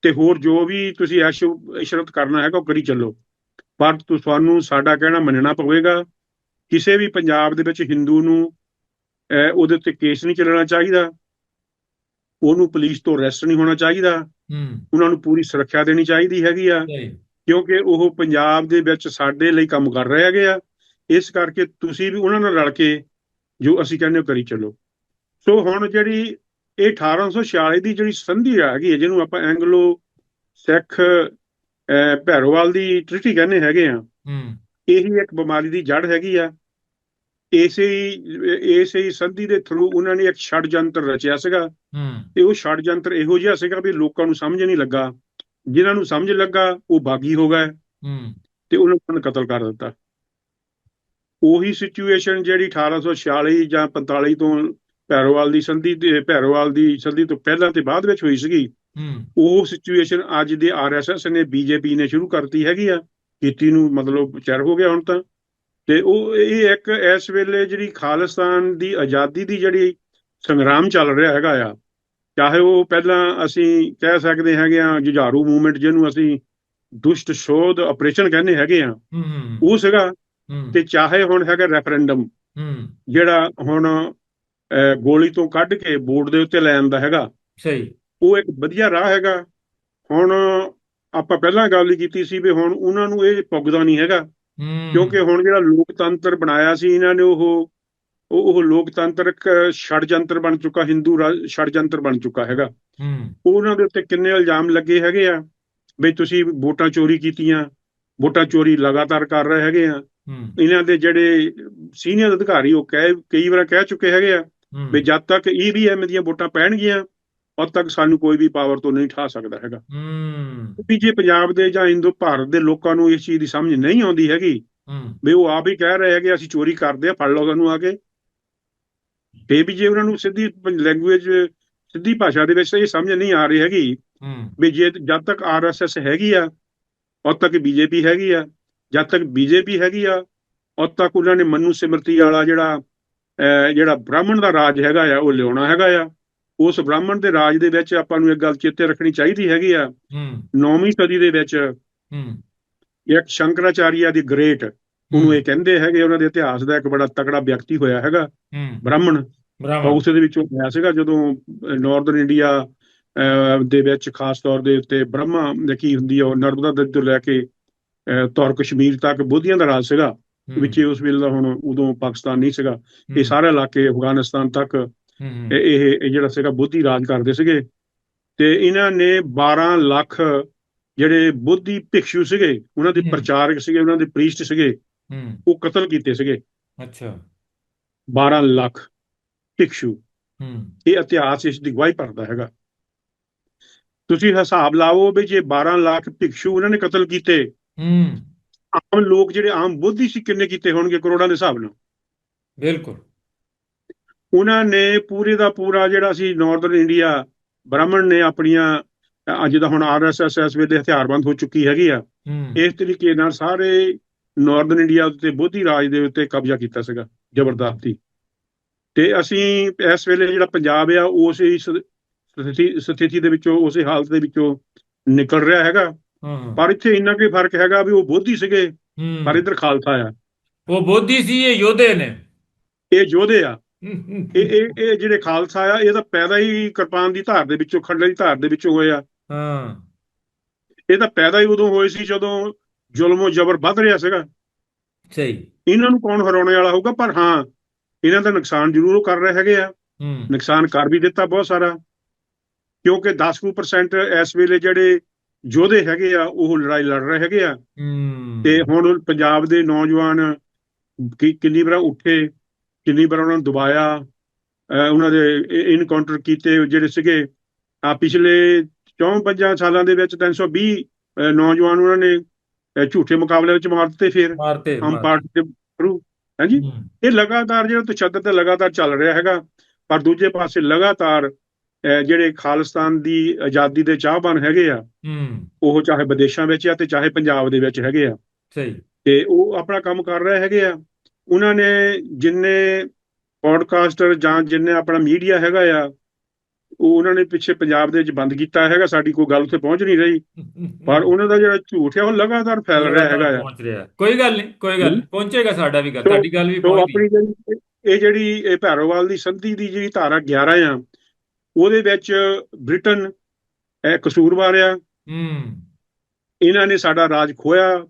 ਤੇ ਹੋਰ ਜੋ ਵੀ ਤੁਸੀਂ ਐਸ਼ ਇਸ਼ਰਤ ਕਰਨਾ ਹੈਗਾ ਉਹ ਕਰੀ ਚੱਲੋ। ਪਰ ਤੁਹਾਨੂੰ ਸਾਡਾ ਕਹਿਣਾ ਮੰਨਣਾ ਪਵੇਗਾ ਕਿਸੇ ਵੀ ਪੰਜਾਬ ਦੇ ਵਿੱਚ ਹਿੰਦੂ ਨੂੰ ਉਹਦੇ ਉੱਤੇ ਕੇਸ ਨਹੀਂ ਚੱਲਣਾ ਚਾਹੀਦਾ। ਉਹਨੂੰ ਪੁਲਿਸ ਤੋਂ ਅਰੈਸਟ ਨਹੀਂ ਹੋਣਾ ਚਾਹੀਦਾ। ਉਹਨਾਂ ਨੂੰ ਪੂਰੀ ਸੁਰੱਖਿਆ ਦੇਣੀ ਚਾਹੀਦੀ ਹੈਗੀ ਆ। ਕਿਉਂਕਿ ਉਹ ਪੰਜਾਬ ਦੇ ਵਿੱਚ ਸਾਡੇ ਲਈ ਕੰਮ ਕਰ ਰਹੇ ਹੈਗੇ ਆ। ਇਸ ਕਰਕੇ ਤੁਸੀਂ ਵੀ ਉਹਨਾਂ ਨਾਲ ਰਲ ਕੇ ਜੋ ਅਸੀਂ ਕਹਿੰਦੇ ਕਰੀ ਚੱਲੋ। ਸੋ ਹੁਣ ਜਿਹੜੀ ਇਹ 1846 ਦੀ ਜਿਹੜੀ ਸੰਧੀ ਹੈਗੀ ਹੈ ਜਿਹਨੂੰ ਆਪਾਂ ਐਂਗਲੋ ਸਿੱਖ ਭੈਰੋਵਾਲ ਦੀ ਟ੍ਰਿਟੀ ਕਹਿੰਦੇ ਹੈਗੇ ਆ ਹੂੰ। ਇਹੀ ਇੱਕ ਬਿਮਾਰੀ ਦੀ ਜੜ ਹੈਗੀ ਆ। ਇਸੇ ਹੀ ਇਸੇ ਹੀ ਸੰਧੀ ਦੇ ਥਰੂ ਉਹਨਾਂ ਨੇ ਇੱਕ ਛੜਯੰਤਰ ਰਚਿਆ ਸੀਗਾ। ਹੂੰ। ਤੇ ਉਹ ਛੜਯੰਤਰ ਇਹੋ ਜਿਹਾ ਸੀਗਾ ਵੀ ਲੋਕਾਂ ਨੂੰ ਸਮਝ ਨਹੀਂ ਲੱਗਾ। ਜਿਨ੍ਹਾਂ ਨੂੰ ਸਮਝ ਲੱਗਾ ਉਹ ਬਾਗੀ ਹੋ ਗਏ। ਹੂੰ। ਤੇ ਉਹਨਾਂ ਨੂੰ ਕਤਲ ਕਰ ਦਿੱਤਾ। ਉਹੀ ਸਿਚੁਏਸ਼ਨ ਜਿਹੜੀ 1846 ਜਾਂ 45 ਤੋਂ ਭੈਰੋਵਾਲ ਦੀ ਸੰਧੀ ਤੇ ਭੈਰੋਵਾਲ ਦੀ ਸੰਧੀ ਤੋਂ ਪਹਿਲਾਂ ਤੇ ਬਾਅਦ ਵਿੱਚ ਹੋਈ ਸੀਗੀ ਉਹ ਸਿਚੁਏਸ਼ਨ ਅੱਜ ਦੇ ਆਰਐਸਐਸ ਨੇ ਬੀਜੇਪੀ ਨੇ ਸ਼ੁਰੂ ਕਰਤੀ ਹੈਗੀ ਆ। ਕੀਤੀ ਨੂੰ ਮਤਲਬ ਚਿਰ ਹੋ ਗਿਆ ਹੁਣ ਤਾਂ। ਤੇ ਉਹ ਇਹ ਇੱਕ ਇਸ ਵੇਲੇ ਜਿਹੜੀ ਖਾਲਿਸਤਾਨ ਦੀ ਆਜ਼ਾਦੀ ਦੀ ਜਿਹੜੀ ਸੰਗਰਾਮ ਚੱਲ ਰਿਹਾ ਹੈਗਾ ਆ ਚਾਹੇ ਉਹ ਪਹਿਲਾਂ ਅਸੀਂ ਕਹਿ ਸਕਦੇ ਹੈਗੇ ਆ ਜੁਝਾਰੂ ਮੂਵਮੈਂਟ ਜਿਹਨੂੰ ਅਸੀਂ ਦੁਸ਼ਟ ਸ਼ੋਧ ਆਪਰੇਸ਼ਨ ਕਹਿੰਦੇ ਹੈਗੇ ਆ। ਉਹ ਸੀਗਾ ਤੇ ਚਾਹੇ ਹੁਣ ਹੈਗਾ ਰੈਫਰੈਂਡਮ ਜਿਹੜਾ ਹੁਣ ਗੋਲੀ ਤੋਂ ਕੱਢ ਕੇ ਬੋਰਡ ਦੇ ਉੱਤੇ ਲੈਣ ਦਾ ਹੈਗਾ ਸਹੀ। ਉਹ ਇੱਕ ਵਧੀਆ ਰਾਹ ਹੈਗਾ। ਹੁਣ ਆਪਾਂ ਪਹਿਲਾਂ ਗੱਲ ਕੀਤੀ ਸੀ ਵੀ ਹੁਣ ਉਹਨਾਂ ਨੂੰ ਇਹ ਪੁੱਗਦਾ ਨਹੀਂ ਹੈਗਾ। ਕਿਉਂਕਿ ਹੁਣ ਜਿਹੜਾ ਲੋਕਤੰਤਰ ਬਣਾਇਆ ਸੀ ਇਹਨਾਂ ਨੇ ਉਹ ਉਹ ਉਹ ਲੋਕਤੰਤਰਕ ਛੜਯੰਤਰ ਬਣ ਚੁੱਕਾ ਹਿੰਦੂ ਰਾਜ ਛੜਯੰਤਰ ਬਣ ਚੁੱਕਾ ਹੈਗਾ। ਹੂੰ। ਉਹਨਾਂ ਦੇ ਉੱਤੇ ਕਿੰਨੇ ਇਲਜ਼ਾਮ ਲੱਗੇ ਹੈਗੇ ਆ ਵੀ ਤੁਸੀਂ ਵੋਟਾਂ ਚੋਰੀ ਕੀਤੀਆਂ ਵੋਟਾਂ ਚੋਰੀ ਲਗਾਤਾਰ ਕਰ ਰਹੇ ਹੈਗੇ ਆ। ਇਹਨਾਂ ਦੇ ਜਿਹੜੇ ਸੀਨੀਅਰ ਅਧਿਕਾਰੀ ਉਹ ਕਹਿ ਕਈ ਵਾਰ ਕਹਿ ਚੁੱਕੇ ਹੈਗੇ ਆ ਵੀ ਜਦ ਤੱਕ ਈਵੀਐਮ ਦੀਆਂ ਵੋਟਾਂ ਪੈਣਗੀਆਂ ਉਦ ਤੱਕ ਸਾਨੂੰ ਕੋਈ ਵੀ ਪਾਵਰ ਤੋਂ ਨਹੀਂ ਠਾ ਸਕਦਾ ਹੈਗਾ। ਹੂੰ। ਵੀ ਜੇ ਪੰਜਾਬ ਦੇ ਜਾਂ ਹਿੰਦੂ ਭਾਰਤ ਦੇ ਲੋਕਾਂ ਨੂੰ ਇਸ ਚੀਜ਼ ਦੀ ਸਮਝ ਨਹੀਂ ਆਉਂਦੀ ਹੈਗੀ ਹੂੰ। ਵੀ ਉਹ ਆਪ ਹੀ ਕਹਿ ਰਹੇ ਹੈਗੇ ਅਸੀਂ ਚੋਰੀ ਕਰਦੇ ਆ ਫੜ ਲਓ ਸਾਨੂੰ ਆ ਕੇ। ਤੇ ਵੀ ਜੇ ਉਹਨਾਂ ਨੂੰ ਸਿੱਧੀ ਲੈਂਗੁਏਜ ਸਿੱਧੀ ਭਾਸ਼ਾ ਦੇ ਵਿੱਚ ਇਹ ਸਮਝ ਨਹੀਂ ਆ ਰਹੀ ਹੈਗੀ ਵੀ ਜੇ ਜਦ ਤੱਕ ਆਰਐਸਐਸ ਹੈਗੀ ਆ ਉਦ ਤੱਕ ਬੀਜੇਪੀ ਹੈਗੀ ਆ। ਜਦ ਤੱਕ ਬੀਜੇਪੀ ਹੈਗੀ ਆ ਉਦ ਤੱਕ ਉਹਨਾਂ ਨੇ ਮਨੂ ਸਿਮਰਤੀ ਵਾਲਾ ਜਿਹੜਾ ਜਿਹੜਾ ਬ੍ਰਾਹਮਣ ਦਾ ਰਾਜ ਹੈਗਾ ਆ ਉਹ ਲਿਆਉਣਾ ਹੈਗਾ ਆ। ਉਸ ਬ੍ਰਾਹਮਣ ਦੇ ਰਾਜ ਦੇ ਵਿੱਚ ਆਪਾਂ ਨੂੰ ਇੱਕ ਗੱਲ ਚੇਤੇ ਰੱਖਣੀ ਚਾਹੀਦੀ ਹੈਗੀ ਆ। ਹੂੰ। 9ਵੀਂ ਸਦੀ ਦੇ ਵਿੱਚ ਹੂੰ। ਇੱਕ ਸ਼ੰਕਰਾਚਾਰੀਆ ਦੀ ਗ੍ਰੇਟ ਉਹਨੂੰ ਇਹ ਕਹਿੰਦੇ ਹੈਗੇ ਉਹਨਾਂ ਦੇ ਇਤਿਹਾਸ ਦਾ ਇੱਕ ਬੜਾ ਤਕੜਾ ਵਿਅਕਤੀ ਹੋਇਆ ਹੈਗਾ ਹੂੰ। ਬ੍ਰਾਹਮਣ। ਉਸ ਦੇ ਵਿੱਚੋਂ ਹੋਇਆ ਸੀਗਾ ਜਦੋਂ ਨਾਰਥਰਨ ਇੰਡੀਆ ਦੇ ਵਿੱਚ ਖਾਸ ਤੌਰ ਦੇ ਉੱਤੇ ਬ੍ਰਹਮਾ ਦੀ ਕੀ ਹੁੰਦੀ ਆ ਉਹ ਨਰਮਦਾ ਤੋਂ ਲੈ ਕੇ ਤੌਰ ਕਸ਼ਮੀਰ ਤੱਕ ਬੋਧੀਆਂ ਦਾ ਰਾਜ ਸੀਗਾ। ਵਿੱਚ ਉਸ ਵੇਲੇ ਦਾ ਹੁਣ ਉਦੋਂ ਪਾਕਿਸਤਾਨ ਨਹੀਂ ਸੀਗਾ। ਇਹ ਸਾਰੇ ਇਲਾਕੇ ਅਫਗਾਨਿਸਤਾਨ ਤੱਕ ਇਹ ਜਿਹੜਾ ਸੀਗਾ ਬੋਧੀ ਰਾਜ ਕਰਦੇ ਸੀਗੇ। ਤੇ ਇਹਨਾਂ ਨੇ 12 ਲੱਖ ਜਿਹੜੇ ਬੋਧੀ ਭਿਕਸ਼ੂ ਸੀਗੇ ਉਹਨਾਂ ਦੇ। ਪ੍ਰਚਾਰਕ ਸੀਗੇ ਉਹਨਾਂ ਦੇ ਪ੍ਰੀਸਟ ਸੀਗੇ ਉਹ ਕਤਲ ਕੀਤੇ ਸੀਗੇ। ਅੱਛਾ। 12 ਲੱਖ ਭਿਕਸ਼ੂ। ਇਹ ਇਤਿਹਾਸ ਇਸ ਦੀ ਗਵਾਹੀ ਭਰਦਾ ਹੈਗਾ। ਤੁਸੀਂ ਹਿਸਾਬ ਲਾਓ ਵੀ ਜੇ 12 ਲੱਖ ਭਿਕਸ਼ੂ ਉਹਨਾਂ ਨੇ ਕਤਲ ਕੀਤੇ ਹੂੰ। ਆਮ ਲੋਕ ਜਿਹੜੇ ਆਮ ਬੋਧੀ ਸੀ ਕਿੰਨੇ ਕੀਤੇ ਹੋਣਗੇ ਕਰੋੜਾਂ ਦੇ ਹਿਸਾਬ ਨਾਲ? ਬਿਲਕੁਲ। ਉਹਨਾਂ ਨੇ ਪੂਰੇ ਦਾ ਪੂਰਾ ਜਿਹੜਾ ਸੀ ਨਾਰਥਰਨ ਇੰਡੀਆ ਬ੍ਰਾਹਮਣ ਨੇ ਆਪਣੀਆਂ ਅੱਜ ਦਾ ਹੁਣ ਆਰਐਸਐਸ ਇਸ ਵੇਲੇ ਹਥਿਆਰਬੰਦ ਹੋ ਚੁੱਕੀ ਹੈਗੀ ਆ। ਇਸ ਤਰੀਕੇ ਨਾਲ ਸਾਰੇ ਨਾਰਥਰਨ ਇੰਡੀਆ ਉੱਤੇ ਬੋਧੀ ਰਾਜ ਦੇ ਉੱਤੇ ਕਬਜ਼ਾ ਕੀਤਾ ਸੀਗਾ ਜ਼ਬਰਦਸਤੀ। ਤੇ ਅਸੀਂ ਇਸ ਵੇਲੇ ਜਿਹੜਾ ਪੰਜਾਬ ਆ ਉਸ ਸਥਿਤੀ ਸਥਿਤੀ ਦੇ ਵਿੱਚੋਂ ਉਸੇ ਹਾਲਤ ਦੇ ਵਿੱਚੋਂ ਨਿਕਲ ਰਿਹਾ ਹੈਗਾ। ਪਰ ਇੱਥੇ ਇੰਨਾ ਕੋਈ ਫ਼ਰਕ ਹੈਗਾ ਵੀ ਉਹ ਬੋਧੀ ਸੀਗੇ ਪਰ ਇੱਧਰ ਖਾਲਸਾ ਆ। ਉਹ ਬੋਧੀ ਸੀ ਇਹ ਯੋਧੇ ਨੇ। ਇਹ ਯੋਧੇ ਆ। ਇਹ ਇਹ ਇਹ ਜਿਹੜੇ ਖਾਲਸਾ ਆ ਇਹ ਤਾਂ ਪੈਦਾ ਹੀ ਕਿਰਪਾਨ ਦੀ ਧਾਰ ਦੇ ਵਿੱਚੋਂ ਖੰਡੇ ਦੀ ਧਾਰ ਦੇ ਵਿੱਚੋਂ ਹੋਏ ਆ। ਹਾਂ। ਇਹ ਤਾਂ ਪੈਦਾ ਹੀ ਉਦੋਂ ਹੋਏ ਸੀ ਜਦੋਂ ਜ਼ੁਲਮੋ ਜ਼ਬਰ ਵੱਧ ਰਿਹਾ ਸੀਗਾ। ਸਹੀ। ਇਹਨਾਂ ਨੂੰ ਕੌਣ ਹਰਾਉਣੇ ਵਾਲਾ ਹੋਊਗਾ? ਪਰ ਹਾਂ ਇਹਨਾਂ ਦਾ ਨੁਕਸਾਨ ਜ਼ਰੂਰ ਉਹ ਕਰ ਰਹੇ ਹੈਗੇ ਆ। ਨੁਕਸਾਨ ਕਰ ਵੀ ਦਿੱਤਾ ਬਹੁਤ ਸਾਰਾ। ਕਿਉਂਕਿ 10% ਇਸ ਵੇਲੇ ਜਿਹੜੇ ਯੋਧੇ ਹੈਗੇ ਆ ਉਹ ਲੜਾਈ ਲੜ ਰਹੇ ਹੈਗੇ ਆ। ਤੇ ਹੁਣ ਪੰਜਾਬ ਦੇ ਨੌਜਵਾਨ ਕਿ- ਕਿੰਨੀ ਵਾਰ ਉੱਠੇ ਕਿੰਨੀ ਵਾਰ ਉਹਨਾਂ ਨੂੰ ਦਬਾਇਆ ਉਹਨਾਂ ਦੇ ਇਨਕਾਊਂਟਰ ਕੀਤੇ ਜਿਹੜੇ ਸੀਗੇ। ਆ ਪਿਛਲੇ 4-5 ਸਾਲਾਂ ਦੇ ਵਿੱਚ 320 ਅਹ ਨੌਜਵਾਨ ਉਹਨਾਂ ਨੇ ਝੂਠੇ ਮੁਕਾਬਲੇ ਵਿੱਚ ਮਾਰ ਦਿੱਤੇ ਫਿਰ। ਆਮ ਪਾਰਟੀ ਦੇ ਥਰੂ ਹਾਂਜੀ? ਇਹ ਲਗਾਤਾਰ ਜਿਹੜਾ ਤਸ਼ੱਦਦ ਲਗਾਤਾਰ ਚੱਲ ਰਿਹਾ ਹੈਗਾ ਪਰ ਦੂਜੇ ਪਾਸੇ ਲਗਾਤਾਰ ਜਿਹੜੇ ਖਾਲਿਸਤਾਨ ਦੀ ਆਜ਼ਾਦੀ ਦੇ ਚਾਹਵਾਨ ਹੈਗੇ ਆ ਹੂੰ। ਉਹ ਚਾਹੇ ਵਿਦੇਸ਼ਾਂ ਵਿੱਚ ਆ ਤੇ ਚਾਹੇ ਪੰਜਾਬ ਦੇ ਵਿੱਚ ਹੈਗੇ ਆ। ਸਹੀ। ਤੇ ਉਹ ਆਪਣਾ ਕੰਮ ਕਰ ਰਹੇ ਹੈਗੇ ਆ। ਉਹਨਾਂ ਨੇ ਜਿੰਨੇ ਪੋਡਕਾਸਟਰ ਜਾਂ ਜਿੰਨੇ ਆਪਣਾ ਮੀਡੀਆ ਹੈਗਾ ਆ ਉਹ ਉਹਨਾਂ ਨੇ ਪਿੱਛੇ ਪੰਜਾਬ ਦੇ ਵਿੱਚ ਬੰਦ ਕੀਤਾ ਹੈਗਾ ਸਾਡੀ ਕੋਈ ਗੱਲ ਉੱਥੇ ਪਹੁੰਚ ਨਹੀਂ ਰਹੀ। ਪਰ ਉਹਨਾਂ ਦਾ ਜਿਹੜਾ ਝੂਠ ਹੈ ਉਹ ਲਗਾਤਾਰ ਫੈਲ ਰਿਹਾ ਹੈਗਾ ਆ। ਪਹੁੰਚ ਰਿਹਾ। ਕੋਈ ਗੱਲ ਨਹੀਂ ਕੋਈ ਗੱਲ ਪਹੁੰਚੇਗਾ ਸਾਡਾ ਵੀ ਗੱਲ ਤੁਹਾਡੀ ਗੱਲ ਵੀ ਜਿਹੜੀ ਇਹ ਜਿਹੜੀ ਇਹ ਭੈਰੋਵਾਲ ਦੀ ਸੰਧੀ ਦੀ ਜਿਹੜੀ ਧਾਰਾ 11 ਆ ਉਹਦੇ ਵਿੱਚ ਬ੍ਰਿਟਨ ਇਹ ਕਸੂਰਵਾਰ ਆ ਹੂੰ। ਇਹਨਾਂ ਨੇ ਸਾਡਾ ਰਾਜ ਖੋਇਆ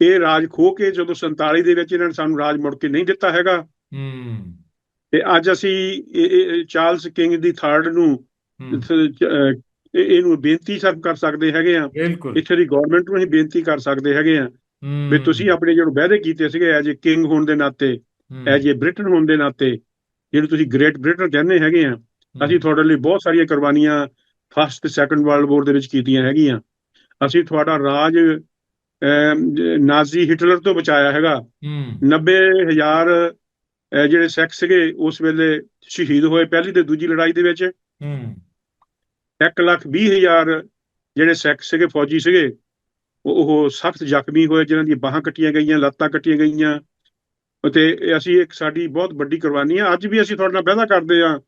ਇਹ ਰਾਜ ਖੋ ਕੇ ਜਦੋਂ 47 ਦੇ ਵਿੱਚ ਇਹਨਾਂ ਨੇ ਸਾਨੂੰ ਰਾਜ ਮੁੜ ਕੇ ਨਹੀਂ ਦਿੱਤਾ ਹੈਗਾ। ਹੂੰ। ਤੇ ਅੱਜ ਅਸੀਂ ਚਾਰਲਸ ਕਿੰਗ ਦੀ ਥਰਡ ਨੂੰ ਇਹਨੂੰ ਬੇਨਤੀ ਸਰਵ ਕਰ ਸਕਦੇ ਹੈਗੇ ਆ। ਇੱਥੇ ਦੀ ਗਵਰਨਮੈਂਟ ਨੂੰ ਅਸੀਂ ਬੇਨਤੀ ਕਰ ਸਕਦੇ ਹੈਗੇ ਆ ਵੀ ਤੁਸੀਂ ਆਪਣੇ ਜਿਹੜੇ ਵਾਅਦੇ ਕੀਤੇ ਸੀਗੇ ਐਜ ਏ ਕਿੰਗ ਹੋਣ ਦੇ ਨਾਤੇ ਐਜ ਏ ਬ੍ਰਿਟਨ ਹੋਣ ਦੇ ਨਾਤੇ ਜਿਹੜੇ ਤੁਸੀਂ ਗ੍ਰੇਟ ਬ੍ਰਿਟਨ ਕਹਿੰਦੇ ਹੈਗੇ ਆ ਅਸੀਂ ਤੁਹਾਡੇ ਲਈ ਬਹੁਤ ਸਾਰੀਆਂ ਕੁਰਬਾਨੀਆਂ ਫਸਟ ਤੇ ਸੈਕੰਡ ਵਰਲਡ ਵਾਰ ਦੇ ਵਿੱਚ ਕੀਤੀਆਂ ਹੈਗੀਆਂ। ਅਸੀਂ ਤੁਹਾਡਾ ਰਾਜ ਨਾਜ਼ੀ ਹਿਟਲਰ ਤੋਂ ਬਚਾਇਆ ਹੈਗਾ। ਹੂੰ। 90000 ਅਹ, ਜਿਹੜੇ ਸਿੱਖ ਸੀਗੇ ਉਸ ਵੇਲੇ ਸ਼ਹੀਦ ਹੋਏ ਪਹਿਲੀ ਤੇ ਦੂਜੀ ਲੜਾਈ ਦੇ ਵਿੱਚ। ਹੂੰ। 1 ਲੱਖ 20 ਹਜ਼ਾਰ ਜਿਹੜੇ ਸਿੱਖ ਸੀਗੇ ਫੌਜੀ ਸੀਗੇ ਉਹ ਉਹ ਸਖਤ ਜ਼ਖਮੀ ਹੋਏ ਜਿਨ੍ਹਾਂ ਦੀਆਂ ਬਾਹਾਂ ਕੱਟੀਆਂ ਗਈਆਂ ਲੱਤਾਂ ਕੱਟੀਆਂ ਗਈਆਂ। ਇਹ ਅਸੀਂ ਇੱਕ ਸਾਡੀ ਬਹੁਤ ਵੱਡੀ ਕੁਰਬਾਨੀ ਆ। ਅੱਜ ਵੀ ਅਸੀਂ ਤੁਹਾਡੇ ਨਾਲ ਵਾਅਦਾ ਕਰਦੇ ਆ।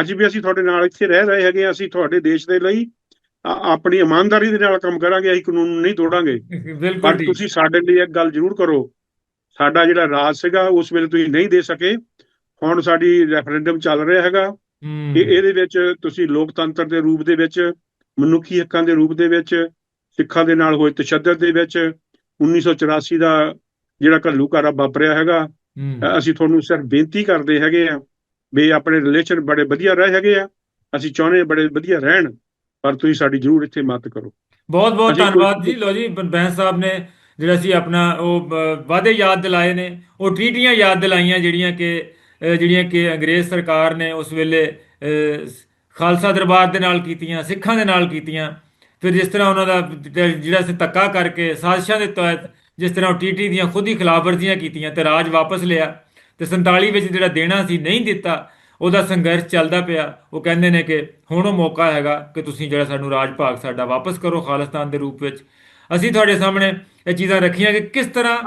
ਅੱਜ ਵੀ ਅਸੀਂ ਤੁਹਾਡੇ ਨਾਲ ਇੱਥੇ ਰਹਿ ਰਹੇ ਹੈਗੇ। ਅਸੀਂ ਤੁਹਾਡੇ ਦੇਸ਼ ਦੇ ਲਈ ਆਪਣੀ ਇਮਾਨਦਾਰੀ ਦੇ ਨਾਲ ਕੰਮ ਕਰਾਂਗੇ। ਅਸੀਂ ਕਾਨੂੰਨ ਨੂੰ ਨਹੀਂ ਤੋੜਾਂਗੇ। ਬਿਲਕੁਲ ਪਰ ਤੁਸੀਂ ਸਾਡੇ ਲਈ ਇੱਕ ਗੱਲ ਜ਼ਰੂਰ ਕਰੋ। ਸਾਡਾ ਜਿਹੜਾ ਰਾਜ ਸੀਗਾ ਉਸ ਵੇਲੇ ਤੁਸੀਂ ਨਹੀਂ ਦੇ ਸਕੇ। ਹੁਣ ਸਾਡੀ ਰੈਫਰੈਂਡਮ ਚੱਲ ਰਿਹਾ ਹੈਗਾ। ਇਹ ਇਹਦੇ ਵਿੱਚ ਤੁਸੀਂ ਲੋਕਤੰਤਰ ਦੇ ਰੂਪ ਦੇ ਵਿੱਚ ਮਨੁੱਖੀ ਹੱਕਾਂ ਦੇ ਰੂਪ ਦੇ ਵਿੱਚ ਸਿੱਖਾਂ ਦੇ ਨਾਲ ਹੋਏ ਤਸ਼ੱਦਦ ਦੇ ਵਿੱਚ 1984 ਦਾ ਜਿਹੜਾ ਘੱਲੂਘਾਰਾ ਵਾਪਰਿਆ ਹੈਗਾ ਅਸੀਂ ਤੁਹਾਨੂੰ ਸਿਰਫ ਬੇਨਤੀ ਕਰਦੇ ਹੈਗੇ ਆ ਵੀ ਆਪਣੇ ਰਿਲੇਸ਼ਨ ਬੜੇ ਵਧੀਆ ਰਹੇ ਹੈਗੇ ਆ ਅਸੀਂ ਚਾਹੁੰਦੇ ਬੜੇ ਵਧੀਆ ਰਹਿਣ ਪਰ ਤੁਸੀਂ ਸਾਡੀ ਜ਼ਰੂਰ ਇੱਥੇ ਮਦਦ ਕਰੋ। ਬਹੁਤ ਬਹੁਤ ਧੰਨਵਾਦ ਜੀ। ਲੋ ਜੀ ਬੈਂਸ ਸਾਹਿਬ ਨੇ ਜਿਹੜਾ ਸੀ ਆਪਣਾ ਉਹ ਵਾਅਦੇ ਯਾਦ ਦਿਲਾਏ ਨੇ ਉਹ ਟ੍ਰੀਟੀਆਂ ਯਾਦ ਦਿਲਾਈਆਂ ਜਿਹੜੀਆਂ ਕਿ ਜਿਹੜੀਆਂ ਕਿ ਅੰਗਰੇਜ਼ ਸਰਕਾਰ ਨੇ ਉਸ ਵੇਲੇ ਖਾਲਸਾ ਦਰਬਾਰ ਦੇ ਨਾਲ ਕੀਤੀਆਂ ਸਿੱਖਾਂ ਦੇ ਨਾਲ ਕੀਤੀਆਂ। ਫਿਰ ਜਿਸ ਤਰ੍ਹਾਂ ਉਹਨਾਂ ਦਾ ਜਿਹੜਾ ਸੀ ਧੱਕਾ ਕਰਕੇ ਸਾਜ਼ਿਸ਼ਾਂ ਦੇ ਤਹਿਤ ਜਿਸ ਤਰ੍ਹਾਂ ਉਹ ਟੀਟੀ ਦੀਆਂ ਖੁਦ ਹੀ ਖਿਲਾਫਵਰਜ਼ੀਆਂ ਕੀਤੀਆਂ ਤੇ ਰਾਜ ਵਾਪਸ ਲਿਆ ਤੇ 47 ਵਿੱਚ ਜਿਹੜਾ ਦੇਣਾ ਸੀ ਨਹੀਂ ਦਿੱਤਾ, ਉਹਦਾ ਸੰਘਰਸ਼ ਚੱਲਦਾ ਪਿਆ। ਉਹ ਕਹਿੰਦੇ ਨੇ ਕਿ ਹੁਣ ਉਹ ਮੌਕਾ ਹੈਗਾ ਕਿ ਤੁਸੀਂ ਜਿਹੜਾ ਸਾਨੂੰ ਰਾਜ ਭਾਗ ਸਾਡਾ ਵਾਪਸ ਕਰੋ ਖਾਲਿਸਤਾਨ ਦੇ ਰੂਪ ਵਿੱਚ। ਅਸੀਂ ਤੁਹਾਡੇ ਸਾਹਮਣੇ ਇਹ ਚੀਜ਼ਾਂ ਰੱਖੀਆਂ ਕਿ ਕਿਸ ਤਰ੍ਹਾਂ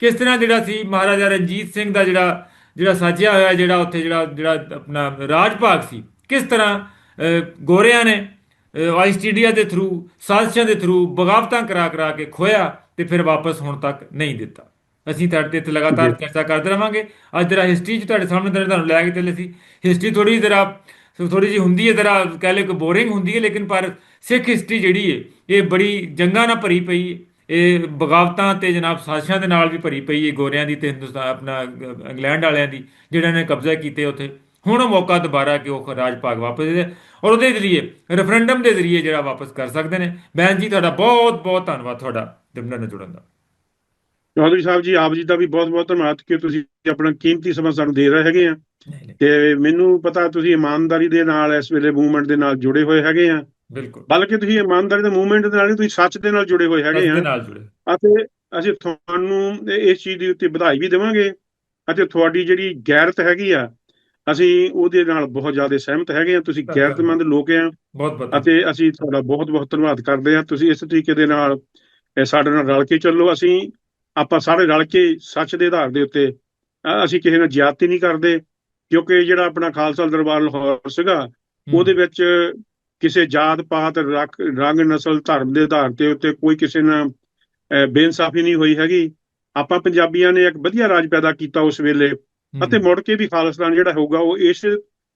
ਕਿਸ ਤਰ੍ਹਾਂ ਜਿਹੜਾ ਸੀ ਮਹਾਰਾਜਾ ਰਣਜੀਤ ਸਿੰਘ ਦਾ ਜਿਹੜਾ ਜਿਹੜਾ ਸਾਜਿਆ ਹੋਇਆ ਜਿਹੜਾ ਉੱਥੇ ਜਿਹੜਾ ਜਿਹੜਾ ਆਪਣਾ ਰਾਜ ਭਾਗ ਸੀ, ਕਿਸ ਤਰ੍ਹਾਂ ਗੋਰਿਆਂ ਨੇ ਆਈਸਟੀਡੀਆ ਦੇ ਥਰੂ ਸਾਜ਼ਿਸ਼ਾਂ ਦੇ ਥਰੂ ਬਗਾਵਤਾਂ ਕਰਾ ਕਰਾ ਕੇ ਖੋਇਆ ਤੇ ਫਿਰ ਵਾਪਸ ਹੁਣ ਤੱਕ ਨਹੀਂ ਦਿੱਤਾ। ਅਸੀਂ ਤੁਹਾਡੇ ਤੇ ਲਗਾਤਾਰ ਜੀ। ਚਰਚਾ ਕਰਦੇ ਰਵਾਂਗੇ। ਅੱਜ ਜਰਾ ਹਿਸਟਰੀ ਚ ਤੁਹਾਡੇ ਸਾਹਮਣੇ ਤੁਹਾਨੂੰ ਲੈ ਕੇ ਚੱਲੇ ਸੀ। ਹਿਸਟਰੀ ਥੋੜੀ ਜਰਾ ਥੋੜੀ ਜਿਹੀ ਹੁੰਦੀ ਹੈ ਜਰਾ ਕਹਿ ਲਓ ਕਿ ਬੋਰਿੰਗ ਹੁੰਦੀ ਹੈ ਲੇਕਿਨ ਪਰ ਸਿੱਖ ਹਿਸਟਰੀ ਜਿਹੜੀ ਹੈ ਇਹ ਬੜੀ ਜੰਗਾਂ ਨਾਲ ਭਰੀ ਪਈ ਹੈ। ਇਹ ਬਗਾਵਤਾਂ ਤੇ ਜਨਾਬ ਸਾਜ਼ਿਸ਼ਾਂ ਦੇ ਨਾਲ ਵੀ ਭਰੀ ਪਈ ਹੈ ਗੋਰਿਆਂ ਦੀ ਤੇ ਹਿੰਦੁਸਤਾਨ ਆਪਣਾ ਇੰਗਲੈਂਡ ਵਾਲਿਆਂ ਦੀ ਜਿਹੜਾ ਨੇ ਕਬਜ਼ਾ ਕੀਤੇ ਉੱਥੇ। ਹੁਣ ਉਹ ਮੌਕਾ ਦੁਬਾਰਾ ਕਿ ਉਹ ਰਾਜ ਭਾਗ ਵਾਪਸ ਦੇ ਔਰ ਉਹਦੇ ਜ਼ਰੀਏ ਰੈਫਰੈਂਡਮ ਦੇ ਜ਼ਰੀਏ ਜਿਹੜਾ ਵਾਪਸ ਕਰ ਸਕਦੇ ਨੇ। ਬੈਨ ਜੀ ਤੁਹਾਡਾ ਬਹੁਤ ਬਹੁਤ ਧੰਨਵਾਦ ਤੁਹਾਡਾ ਦਿਮਨਾ ਨਾਲ ਜੁੜਨ ਦਾ। ਚੌਧਰੀ ਸਾਹਿਬ ਜੀ ਆਪ ਜੀ ਦਾ ਵੀ ਬਹੁਤ ਬਹੁਤ ਧੰਨਵਾਦ ਕਿ ਤੁਸੀਂ ਆਪਣਾ ਕੀਮਤੀ ਸਮਾਂ ਸਾਨੂੰ ਦੇ ਰਹੇ ਹੈਗੇ ਆ। ਤੇ ਮੈਨੂੰ ਪਤਾ ਤੁਸੀਂ ਇਮਾਨਦਾਰੀ ਦੇ ਨਾਲ ਇਸ ਵੇਲੇ ਮੂਵਮੈਂਟ ਦੇ ਨਾਲ ਜੁੜੇ ਹੋਏ ਹੈਗੇ ਆ। ਬਿਲਕੁਲ। ਬਲਕਿ ਤੁਸੀਂ ਇਮਾਨਦਾਰੀ ਦੇ ਮੂਵਮੈਂਟ ਦੇ ਨਾਲ ਨਹੀਂ ਤੁਸੀਂ ਸੱਚ ਦੇ ਨਾਲ ਜੁੜੇ ਹੋਏ ਹੈਗੇ ਆ। ਅਤੇ ਅਸੀਂ ਤੁਹਾਨੂੰ ਇਸ ਚੀਜ਼ ਦੀ ਉੱਤੇ ਵਧਾਈ ਵੀ ਦੇਵਾਂਗੇ। ਅਤੇ ਤੁਹਾਡੀ ਜਿਹੜੀ ਗੈਰਤ ਹੈਗੀ ਆ ਅਸੀਂ ਉਹਦੇ ਨਾਲ ਬਹੁਤ ਜ਼ਿਆਦਾ ਸਹਿਮਤ ਹੈਗੇ ਆ ਤੁਸੀਂ। ਗੈਰਤਮੰਦ ਲੋਕ ਆ ਬਹੁਤ ਬਹੁਤ ਅਤੇ ਅਸੀਂ ਤੁਹਾਡਾ ਬਹੁਤ ਬਹੁਤ ਧੰਨਵਾਦ ਕਰਦੇ ਹਾਂ ਤੁਸੀਂ ਇਸ ਤਰੀਕੇ ਦੇ ਨਾਲ ਸਾਡੇ ਨਾਲ ਰਲ ਕੇ ਚੱਲੋ ਅਸੀਂ ਆਪਾਂ ਸਾਰੇ ਰਲ ਕੇ ਸੱਚ ਦੇ ਆਧਾਰ ਦੇ ਉੱਤੇ ਅਸੀਂ ਕਿਸੇ ਨਾਲ ਜ਼ਿਆਦਤੀ ਨਹੀਂ ਕਰਦੇ ਕਿਉਂਕਿ ਜਿਹੜਾ ਆਪਣਾ ਖਾਲਸਾ ਦਰਬਾਰ ਲਾਹੌਰ ਸੀਗਾ। ਉਹਦੇ ਵਿੱਚ ਕਿਸੇ ਜਾਤ ਪਾਤ ਰੰਗ ਨਸਲ ਧਰਮ ਦੇ ਆਧਾਰ ਤੇ ਉੱਤੇ ਕੋਈ ਕਿਸੇ ਨਾਲ ਬੇਇਨਸਾਫੀ ਨਹੀਂ ਹੋਈ ਹੈਗੀ ਆਪਾਂ ਪੰਜਾਬੀਆਂ ਨੇ ਇੱਕ ਵਧੀਆ ਰਾਜ ਪੈਦਾ ਕੀਤਾ ਉਸ ਵੇਲੇ। ਅਤੇ ਮੁੜ ਕੇ ਵੀ ਖਾਲਿਸਤਾਨ ਜਿਹੜਾ ਹੋਊਗਾ ਉਹ ਇਸ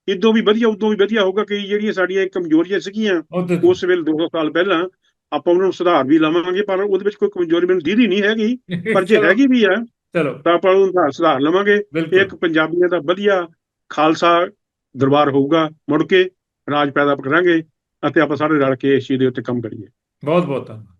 ਇਦੋਂ ਵੀ ਵਧੀਆ ਉਦੋਂ ਵੀ ਵਧੀਆ ਹੋਊਗਾ ਕਿ ਜਿਹੜੀਆਂ ਸਾਡੀਆਂ ਕਮਜ਼ੋਰੀਆਂ ਸੀਗੀਆਂ ਉਸ ਵੇਲੇ 200 ਸਾਲ ਪਹਿਲਾਂ ਆਪਾਂ ਉਹਨਾਂ ਨੂੰ ਸੁਧਾਰ ਵੀ ਲਵਾਂਗੇ ਪਰ ਉਹਦੇ ਵਿੱਚ ਕੋਈ ਕਮਜ਼ੋਰੀ ਮੈਨੂੰ ਦੀਦੀ ਨਹੀਂ ਹੈਗੀ ਪਰ ਜੇ ਹੈਗੀ ਵੀ ਆ ਚਲੋ। ਤਾਂ ਆਪਾਂ ਉਹਨੂੰ ਸੁਧਾਰ- ਸੁਧਾਰ ਲਵਾਂਗੇ। ਇੱਕ ਪੰਜਾਬੀਆਂ ਦਾ ਵਧੀਆ ਖਾਲਸਾ ਦਰਬਾਰ ਹੋਊਗਾ ਮੁੜ ਕੇ ਰਾਜ ਪੈਦਾ ਕਰਾਂਗੇ ਅਤੇ ਆਪਾਂ ਸਾਰੇ ਰਲ ਕੇ ਇਸ ਚੀਜ਼ ਦੇ ਉੱਤੇ ਕੰਮ ਕਰੀਏ। ਬਹੁਤ ਬਹੁਤ ਧੰਨਵਾਦ।